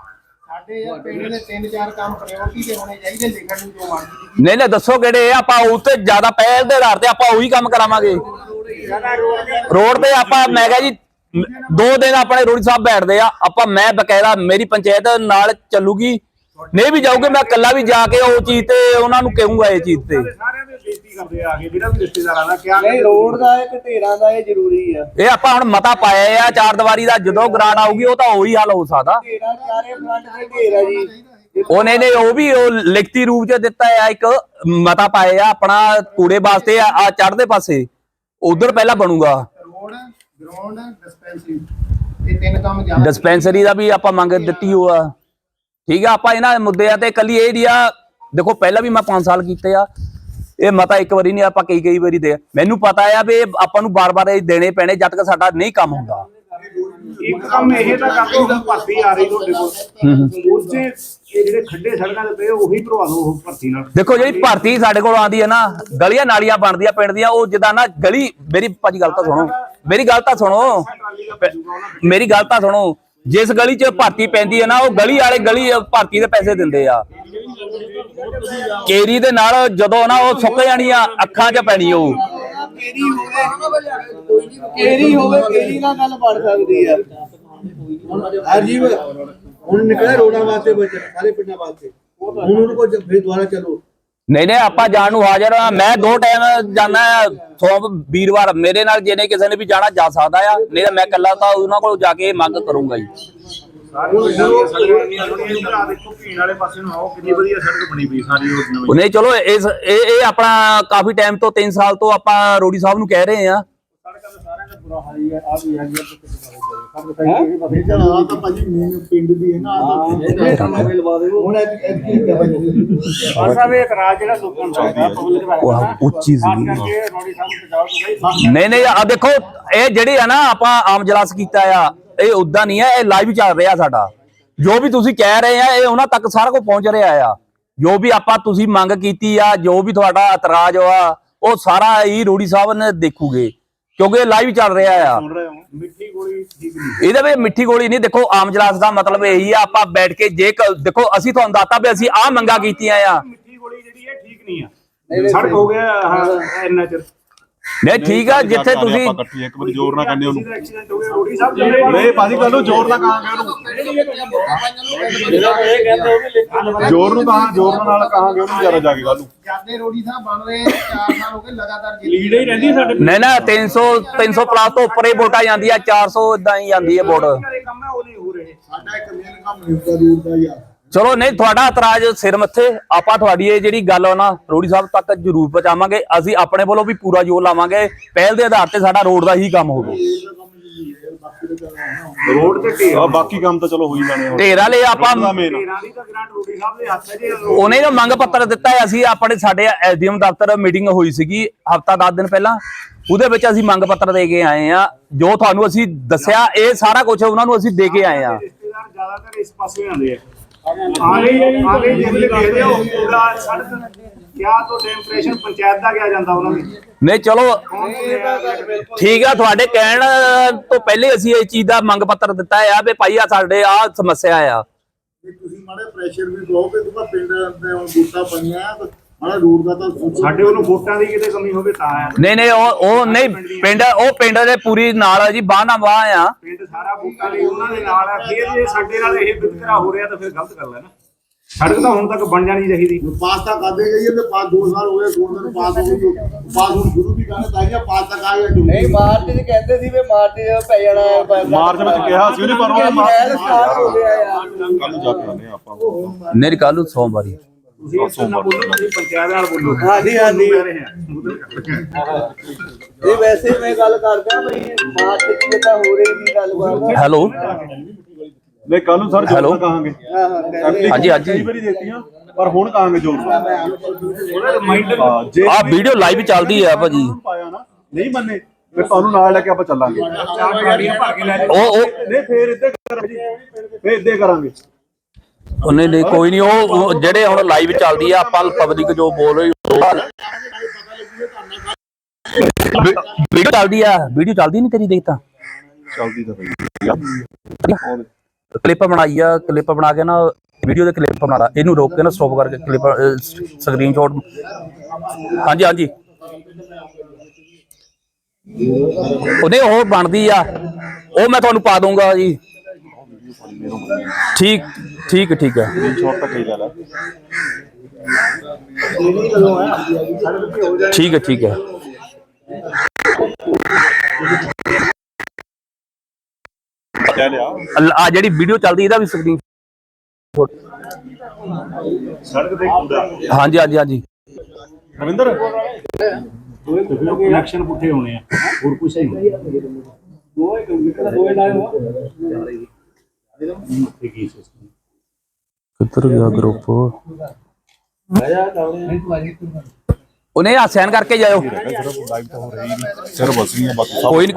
ਸਾਡੇ ਯਾਰ ਪਿੰਡ ਦੇ ਤਿੰਨ ਚਾਰ ਕੰਮ ਪ੍ਰਾਇੋਰਟੀ ਦੇ ਹੋਣੇ ਚਾਹੀਦੇ ਲਿਖਣ ਨੂੰ ਜੋ ਮਰਜ਼ੀ ਨਹੀਂ ਨਹੀਂ ਦੱਸੋ ਕਿਹੜੇ ਆ, ਆਪਾਂ ਉੱਤੇ ਜ਼ਿਆਦਾ ਪਹਿਲ ਦੇ ਆਧਾਰ ਤੇ ਆਪਾਂ ਉਹੀ ਕੰਮ ਕਰਾਵਾਂਗੇ। ਰੋਡ ਤੇ ਆਪਾਂ ਮੈਂ ਕਿਹਾ ਜੀ ਮ- ਦੋ ਦਿਨ ਆਪਣੇ ਰੋੜੀ ਸਾਹਿਬ ਬੈਠਦੇ ਆ ਆਪਾਂ ਮੈਂ ਬਕਾਇਦਾ ਮੇਰੀ ਪੰਚਾਇਤ ਨਾਲ ਚੱਲੂਗੀ ਨਹੀਂ ਵੀ ਜਾਊਗੇ ਮੈਂ ਇਕੱਲਾ ਵੀ ਜਾ ਕੇ ਉਹ ਚੀਜ਼ ਤੇ ਉਹਨਾਂ ਨੂੰ ਕਹੂੰਗਾ ਇਹ ਚੀਜ਼ ਤੇ। ਸਾਰਿਆਂ ਦੇ ਬੇਇੱਜ਼ਤੀ ਕਰਦੇ ਆ ਕੇ ਜਿਹੜਾ ਵੀ ਰਿਸ਼ਤੇਦਾਰਾਂ ਦਾ ਕਿਆ ਨਹੀਂ ਰੋਡ ਦਾ ਇੱਕ ਢੇਰਾਂ ਦਾ ਇਹ ਜ਼ਰੂਰੀ ਆ। ਇਹ ਆਪਾਂ ਹੁਣ ਮਤਾ ਪਾਇਆ ਆ ਚਾਰ ਦੀਵਾਰੀ ਦਾ ਜਦੋਂ ਗ੍ਰਾਂਟ ਆਊਗੀ ਉਹ ਤਾਂ ਉਹੀ ਹੱਲ ਹੋ ਸਕਦਾ। ਢੇਰਾਂ ਚਾਰੇ ਫਰੰਟ ਤੇ ਢੇਰ ਆ ਜੀ। ਉਹ ਨਹੀਂ ਨਹੀਂ ਉਹ ਵੀ ਉਹ ਲਿਖਤੀ ਰੂਪ ਚ ਦਿੱਤਾ ਆ ਇੱਕ ਮਤਾ ਪਾਇਆ ਆ ਆਪਣਾ ਕੂੜੇ ਵਾਸਤੇ ਆ ਆ ਚੜ੍ਹਦੇ ਪਾਸੇ। ਉਧਰ ਪਹਿਲਾਂ ਬਣੂਗਾ। ਰੋਡ ਗਰਾਊਂਡ ਡਿਸਪੈਂਸਰੀ ਇਹ ਤਿੰਨ ਕੰਮ ਜ਼ਿਆਦਾ ਡਿਸਪੈਂਸਰੀ ਦਾ ਵੀ ਆਪਾਂ ਮੰਗ ਦਿੱਤੀ ਹੋਆ ਠੀਕ ਆ ਆਪਾਂ ਇਹਨਾਂ ਮੁੱਦਿਆਂ ਤੇ ਕੱਲੀ ਇਹ ਆ। ਦੇਖੋ ਪਹਿਲਾਂ ਵੀ ਮੈਂ 5 ਸਾਲ ਕੀਤੇ ਆ। ਇਹ ਮਤਾ ਇੱਕ ਵਾਰੀ ਨਹੀਂ ਆਪਾਂ ਕਈ ਕਈ ਵਾਰੀ ਦੇ ਮੈਨੂੰ ਪਤਾ ਆ ਵੀ ਆਪਾਂ ਨੂੰ ਬਾਰ-ਬਾਰ ਇਹ ਦੇਣੇ ਪੈਣੇ ਜਦ ਤੱਕ ਸਾਡਾ ਨਹੀਂ ਕੰਮ ਹੁੰਦਾ। ਇੱਕ ਕੰਮ ਇਹ ਤਾਂ ਕਰ ਦੋ ਭਰਤੀ ਆ ਰਹੀ ਤੁਹਾਡੇ ਕੋਲ ਉੱਥੇ ਇਹ ਜਿਹੜੇ ਖੱਡੇ ਸੜਕਾਂ ਦੇ ਪਏ ਉਹੀ ਭਰਵਾ ਦਿਓ ਉਹ ਭਰਤੀ ਨਾਲ। ਦੇਖੋ ਜਿਹੜੀ ਭਰਤੀ ਸਾਡੇ ਕੋਲ ਆਉਂਦੀ ਹੈ ਨਾ ਗਲੀਆਂ ਨਾਲੀਆਂ ਬਣਦੀਆਂ ਪਿੰਡ ਦੀਆਂ ਉਹ ਜਿੱਦਾਂ ਨਾ ਗਲੀ ਮੇਰੀ ਭਾਜੀ ਗੱਲ ਤਾਂ ਸੁਣੋ ਮੇਰੀ ਗੱਲ ਤਾਂ ਸੁਣੋ ਮੇਰੀ ਗੱਲ ਤਾਂ ਸੁਣੋ ਜਿਸ ਗਲੀ 'ਚ ਭਰਤੀ ਪੈਂਦੀ ਹੈ ਨਾ, ਉਹ ਗਲੀ ਵਾਲੇ ਗਲੀ ਭਰਤੀ ਦੇ ਪੈਸੇ ਦਿੰਦੇ ਆ। ਕੇਰੀ ਦੇ ਨਾਲ ਜਦੋਂ ਨਾ ਉਹ ਸੁੱਕ ਜਾਣੀ ਆ ਅੱਖਾਂ 'ਚ ਪੈਣੀ ਉਹ ਕੇਰੀ ਹੋਵੇ ਕੇਰੀ ਹੋਵੇ, ਕੇਰੀ ਨਾਲ ਗੱਲ ਬਣ ਸਕਦੀ ਆ। ਹਾਂਜੀ ਹੁਣ ਨਿਕਲਿਆ ਰੋਡਾਂ ਵਾਸਤੇ ਬੱਚੇ ਸਾਰੇ ਪਿੰਡਾਂ ਵਾਸਤੇ। ਹੁਣ ਉਹਨਾਂ ਕੋ ਫਿਰ ਦੁਬਾਰਾ ਚਲੋ। ਨਹੀਂ ਨਹੀਂ ਆਪਾਂ ਜਾਣ ਨੂੰ ਹਾਜ਼ਰ ਆ ਮੈਂ ਦੋ ਟਾਈਮ ਜਾਣਾ ਸੋਮ ਵੀਰਵਾਰ। ਮੇਰੇ ਨਾਲ ਜਿਹਨੇ ਕਿਸੇ ਨੇ ਵੀ ਜਾਣਾ ਜਾ ਸਕਦਾ ਆ। ਨਹੀਂ ਤਾਂ ਮੈਂ ਇਕੱਲਾ ਤਾਂ ਉਹਨਾਂ ਕੋਲ ਜਾ ਕੇ ਮੰਗ ਕਰੂੰਗਾ ਜੀ। ਸਾਰੇ ਪਿੰਡਾਂ ਦੀਆਂ ਸੜਕਾਂ ਦੀਆਂ ਇੱਧਰ ਆ ਦੇਖੋ ਭੀਣ ਵਾਲੇ ਪਾਸੇ ਨੂੰ ਆਓ ਕਿੰਨੀ ਵਧੀਆ ਸੜਕ ਬਣੀ ਪਈ ਸਾਰੀ ਨਹੀਂ ਚਲੋ ਇਸ ਇਹ ਇਹ ਆਪਣਾ ਕਾਫੀ ਟਾਈਮ ਤੋਂ 3 ਸਾਲ ਤੋਂ ਆਪਾਂ ਰੋੜੀ ਸਾਹਿਬ ਨੂੰ ਕਹਿ ਰਹੇ ਆ ਆ ਤਾਂ ਭਾਜੀ ਮੇਨ ਪਿੰਡ ਦੀ ਹੈ ਨਾ ਆ ਤਾਂ ਹੁਣ ਐਤਕੀ ਔਰ ਸਾਹਿਬ ਇਹ ਇਤਰਾਜ਼ ਜਿਹੜਾ ਲੋਕਾਂ ਨੂੰ ਆਉਂਦਾ ਪਬਲਿਕ ਦਾ ਉਹ ਉੱਚੀ ਸੀ ਕਰਕੇ ਰੋੜੀ ਸਾਹਿਬ ਨੂੰ ਪਜਾਓ ਤੁਸੀਂ ਨਹੀਂ ਨਹੀਂ ਆ ਦੇਖੋ ਇਹ ਜਿਹੜੀ ਆ ਨਾ ਆਪਾਂ ਆਮ ਜਲਾਸ ਕੀਤਾ ਆ ਇਹ ਉਦਾਂ ਨਹੀਂ ਆ ਇਹ ਲਾਈਵ ਚੱਲ ਰਿਹਾ ਸਾਡਾ। ਜੋ ਵੀ ਤੁਸੀਂ ਕਹਿ ਰਹੇ ਆ ਇਹ ਉਹਨਾਂ ਤੱਕ ਸਾਰਾ ਕੁਝ ਪਹੁੰਚ ਰਿਹਾ ਆ। ਜੋ ਵੀ ਆਪਾਂ ਤੁਸੀਂ ਮੰਗ ਕੀਤੀ ਆ ਜੋ ਵੀ ਤੁਹਾਡਾ ਇਤਰਾਜ਼ ਆ ਉਹ ਸਾਰਾ ਹੀ ਰੋੜੀ ਸਾਹਿਬ ਨੇ ਦੇਖੂਗੇ। ਕਿਉਂਕਿ ਲਾਈਵ ਚੱਲ ਰਿਹਾ ਆ। ਸੁਣ ਰਹੇ ਹੋ। ਮਿੱਠੀ ਗੋਲੀ ਠੀਕ ਨਹੀਂ। ਇਹਦੇ ਵਿੱਚ ਮਿੱਠੀ ਗੋਲੀ ਨਹੀਂ ਦੇਖੋ ਆਮ ਜਲਾਸ ਦਾ ਮਤਲਬ ਇਹੀ ਆ ਆਪਾਂ ਬੈਠ ਕੇ ਜੇ ਕ- ਦੇਖੋ ਅਸੀਂ ਤੁਹਾਨੂੰ ਦੱਸਤਾ ਵੀ ਅਸੀਂ ਆਹ ਮੰਗਾ ਕੀਤੀਆਂ ਆ। ਮਿੱਠੀ ਗੋਲੀ ਜਿਹੜੀ ਹੈ ਠੀਕ ਨਹੀਂ ਆ। ਸੜਕ ਹੋ ਗਿਆ ਹਾਂ ਇੰਨਾ ਚਿਰ। ਨਹੀਂ ਠੀਕ ਆ ਜਿੱਥੇ ਤੁਸੀਂ ਆਪਾਂ ਇਕੱਠੀ ਇੱਕ ਵਾਰੀ ਜ਼ੋਰ ਨਾ ਕਰਨੇ ਉਹਨੂੰ। ਜਿਹਦਾ ਐਕਸੀਡੈਂਟ ਹੋ ਗਿਆ ਰੋੜੀ ਸਾਹਿਬ ਚੱਲੇ ਨਹੀਂ ਭਾਜੀ ਕੱਲ ਨੂੰ ਜ਼ੋਰ ਨਾ ਕਹਾਂਗੇ ਉਹਨੂੰ। ਜ਼ੋਰ ਨੂੰ ਕਹਾਂ ਜ਼ੋਰ ਨਾਲ ਕਹਾਂਗੇ ਉਹਨੂੰ ਜ਼ਿਆਦਾ ਜਾ ਕੇ ਕੱਲ ਨੂੰ। ਜਾਂਦੇ ਰੋੜੀ ਸਾਹਿਬ ਬਣ ਰਹੇ 4 ਸਾਲ ਹੋ ਗਏ ਲਗਾਤਾਰ ਲੀਡ ਹੀ ਰਹਿੰਦੀ ਸਾਡੇ ਨਹੀਂ ਨਾ 300 300 ਪਲੱਸ ਤੋਂ ਉੱਪਰ ਹੀ ਵੋਟਾਂ ਜਾਂਦੀ ਆ 400 ਇਦਾਂ ਹੀ ਜਾਂਦੀ ਹੈ ਵੋਟ। ਕੰਮ ਹੈ ਉਹ ਨਹੀਂ ਹੋ ਰਹੇ। ਸਾਡਾ ਇੱਕ ਮੇਨ ਕੰਮ ਨਿਊਜ਼ਾ ਦੂਰ ਦਾ ਯਾਰ ਚਲੋ ਨਹੀਂ ਤੁਹਾਡਾ ਇਤਰਾਜ਼ ਸਿਰ ਮੱਥੇ ਆਪਾਂ ਤੁਹਾਡੀ ਇਹ ਜਿਹੜੀ ਗੱਲ ਆ ਨਾ ਰੋੜੀ ਸਾਹਿਬ ਤੱਕ ਜ਼ਰੂਰ ਪਹੁੰਚਾਵਾਂਗੇ। ਅਸੀਂ ਆਪਣੇ ਵੱਲੋਂ ਵੀ ਪੂਰਾ ਜ਼ੋਰ ਲਾਵਾਂਗੇ। ਪਹਿਲ ਦੇ ਆਧਾਰ ਤੇ ਸਾਡਾ ਰੋਡ ਦਾ ਹੀ ਕੰਮ ਹੋਵੇ ਰੋਡ ਤੇ ਢੇਰ ਆ। ਬਾਕੀ ਕੰਮ ਤਾਂ ਚਲੋ ਹੋ ਹੀ ਜਾਣੇ ਢੇਰਾਂ ਲਈ ਆਪਾਂ ਦਾ ਮੇਨ ਢੇਰਾਂ ਦੀ ਤਾਂ ਗ੍ਰਾਂਟ ਰੋੜੀ ਸਾਹਿਬ ਦੇ ਹੱਥ ਹੈ ਜੀ ਉਹਨੇ ਜੋ ਮੰਗ ਪੱਤਰ ਦਿੱਤਾ ਹੈ ਅਸੀਂ ਆਪਣੇ ਸਾਡੇ ਐਸਡੀਐਮ ਦਫ਼ਤਰ ਮੀਟਿੰਗ ਹੋਈ ਸੀਗੀ ਹਫਤਾ 10 ਦਿਨ ਪਹਿਲਾਂ। ਉਹਦੇ ਵਿੱਚ ਅਸੀਂ ਮੰਗ ਪੱਤਰ ਦੇ ਕੇ ਆਏ ਆ। ਜੋ ਤੁਹਾਨੂੰ ਅਸੀਂ ਦੱਸਿਆ ਇਹ ਸਾਰਾ ਕੁਝ ਉਹਨਾਂ ਨੂੰ ਅਸੀਂ ਦੇ ਕੇ ਆਏ ਆ। ਰਿਸ਼ਤੇਦਾਰ ਜ਼ਿਆਦਾਤਰ ਇਸ ਪਾਸੇ ਆਉਂਦੇ ਆ। ਆਲੇ ਆਲੇ ਜਿਹੜੇ ਦੇਖਦੇ ਹੋ ਪੂਰਾ ਸੜਕ ਕਿਆ ਤੋਂ ਟੈਂਪਰੇਚਰ ਪੰਚਾਇਤ ਦਾ ਕਿਹਾ ਜਾਂਦਾ ਉਹਨਾਂ ਦੀ? ਨਹੀਂ ਚਲੋ ਠੀਕ ਆ ਤੁਹਾਡੇ ਕਹਿਣ ਤੋਂ ਪਹਿਲੇ ਅਸੀਂ ਇਹ ਚੀਜ਼ ਦਾ ਮੰਗ ਪੱਤਰ ਦਿੱਤਾ ਆ ਵੀ ਭਾਈ ਆ ਸਾਡੇ ਆ ਸਮੱਸਿਆ ਆ। ਤੁਸੀਂ ਮਾੜੇ ਪ੍ਰੈਸ਼ਰ ਵੀ ਪਾਓ ਕਿ ਤੁਸੀਂ ਪਿੰਡ ਦੇ ਹੁਣ ਬੂਟਾ ਪਈਆਂ ਮਾੜਾ ਰੂਟ ਦਾ ਤਾਂ ਸੋਚੋ। ਸਾਡੇ ਵੱਲੋਂ ਵੋਟਾਂ ਦੀ ਕਿਤੇ ਕਮੀ ਹੋਵੇ ਤਾਂ ਆ ਨਹੀਂ ਨਹੀਂ ਉਹ ਉਹ ਨਹੀਂ ਪਿੰਡ ਉਹ ਪਿੰਡ ਦੇ ਪੂਰੀ ਨਾਲ ਆ ਜੀ ਬਾਹ ਨਾ ਬਾਹ ਆ। ਪਿੰਡ ਸਾਰਾ ਵੋਟਾਂ ਲਈ ਉਹਨਾਂ ਦੇ ਨਾਲ ਆ। ਫਿਰ ਜੇ ਸਾਡੇ ਨਾਲ ਇਹ ਵਿਤਕਰਾ ਹੋ ਰਿਹਾ ਤਾਂ ਫਿਰ ਗਲਤ ਗੱਲ ਹੈ ਨਾ। ਸੜਕ ਤਾਂ ਹੁਣ ਤੱਕ ਬਣ ਜਾਣੀ ਚਾਹੀਦੀ। ਪਾਸ ਤਾਂ ਕਰਦੇ ਗਈ ਤੇ ਪਾਸ 2 ਸਾਲ ਹੋ ਗਏ ਦਿਨ ਪਾਸ ਹੋ ਗਈ। ਪਾਸ ਹੁਣ ਸ਼ੁਰੂ ਵੀ ਕਰਨਾ ਤਾਂ ਹੀ ਪਾਸ ਤੱਕ ਆ ਗਿਆ ਨਹੀਂ ਮਾਰਚ ਚ ਕਹਿੰਦੇ ਸੀ ਵੀ ਮਾਰਚ ਚ ਪੈ ਜਾਣਾ ਮਾਰਚ ਵਿੱਚ ਕਿਹਾ ਸੀ ਉਹਨੇ ਪਰ ਉਹ ਹੋ। ਕੱਲ ਨੂੰ ਜਾ ਕੇ ਆਨੇ ਆਪਾਂ। ਨਹੀਂ ਕੱਲ ਨੂੰ ਸੋਮਵਾਰੀ। ਤੁਸੀਂ ਇਸ ਤਰ੍ਹਾਂ ਨਾ ਬੋਲੋ ਤੁਸੀਂ ਪੰਚਾਇਤ ਨਾਲ ਬੋਲੋ। ਹਾਂਜੀ, ਹਾਂਜੀ। ਕਹਿ ਰਹੇ। ਹਾਂ ਇਹ ਵੈਸੇ ਮੈਂ ਗੱਲ ਕਰਦਾ ਬਈ ਮਾਰਚ ਚ ਤਾਂ ਹੋ ਰਹੀ ਸੀ ਗੱਲਬਾਤ। ਹੈਲੋ ਨਹੀਂ ਕੱਲ ਨੂੰ ਸਰ ਜ਼ੋਰ ਕਹਾਂਗੇ। ਹਾਂਜੀ, ਹਾਂਜੀ। ਕਈ ਵਾਰੀ ਦੇਤੀਆਂ ਪਰ ਹੁਣ ਕਹਾਂਗੇ ਜ਼ੋਰ ਆ ਵੀਡੀਓ ਲਾਈਵ ਚੱਲਦੀ ਆ ਭਾਜੀ ਨਹੀਂ ਮੰਨੇ ਫਿਰ ਤੁਹਾਨੂੰ ਨਾਲ ਲੈ ਕੇ ਆਪਾਂ ਚੱਲਾਂਗੇ। ਉਹ ਉਹ ਨਹੀਂ ਫੇਰ ਇੱਦਾਂ ਕਰਾਂਗੇ ਫੇਰ ਇੱਦਾਂ ਕਰਾਂਗੇ। ਨਹੀਂ ਨਹੀਂ ਕੋਈ ਨਹੀਂ ਉਹ ਜਿਹੜੇ ਹੁਣ ਲਾਈਵ ਚੱਲਦੀ ਆ ਆਪਾਂ ਪਬਲਿਕ ਜੋ ਬੋਲ ਰਹੀ ਵੀਡੀਓ ਚੱਲਦੀ ਆ ਵੀਡੀਓ ਚੱਲਦੀ ਨਹੀਂ ਤੇਰੀ ਦੇਖ ਤਾਂ। ਚੱਲਦੀ ਤਾਂ ਪਈ ਕਲਿੱਪ ਬਣਾਈ ਆ ਕਲਿੱਪ ਬਣਾ ਕੇ ਨਾ ਵੀਡੀਓ ਦੇ ਕਲਿੱਪ ਬਣਾ ਲਾ। ਇਹਨੂੰ ਰੋਕ ਕੇ ਨਾ ਸਟਾਪ ਕਰਕੇ ਕਲਿੱਪ ਸਕਰੀਨਸ਼ਾਟ ਹਾਂਜੀ ਹਾਂਜੀ। ਉਹਨੇ ਉਹ ਬਣਦੀ ਆ। ਉਹ ਮੈਂ ਤੁਹਾਨੂੰ ਪਾ ਦੂੰਗਾ ਜੀ। ਠੀਕ ਠੀਕ ਠੀਕ ਹੈ। ਠੀਕ ਹੈ ਠੀਕ ਹੈ। ਆ ਜਿਹੜੀ ਵੀਡੀਓ ਚੱਲਦੀ ਇਹਦਾ ਵੀ ਸਕਰੀਨ ਸੜਕ ਤੇ ਕੂੜਾ ਹਾਂਜੀ ਹਾਂਜੀ ਹਾਂਜੀ। ਰਵਿੰਦਰ? ਕਨੈਕਸ਼ਨ ਪੁੱਠੇ ਹੋਣੇ ਆ। ਹੋਰ ਕੁਝ ਨਹੀਂ ਦੋਏ ਕੰਪਿਊਟਰ ਦੋਏ ਲਾਏ ਹੋ ਕੀ ਸਿਸਟਮ ਕਿੱਧਰ ਗਿਆ ਗਰੁੱਪ ਉਹਨੇ ਆ ਸਾਈਨ ਕਰਕੇ ਜਾਇਓ ਸਿਰਫ ਲਾਈਵ ਤਾਂ ਹੋ ਰਹੀ ਨਹੀਂ ਸਿਰਫ ਅਸੀਂ ਆ ਬਾਕੀ ਸਭ ਕੋਈ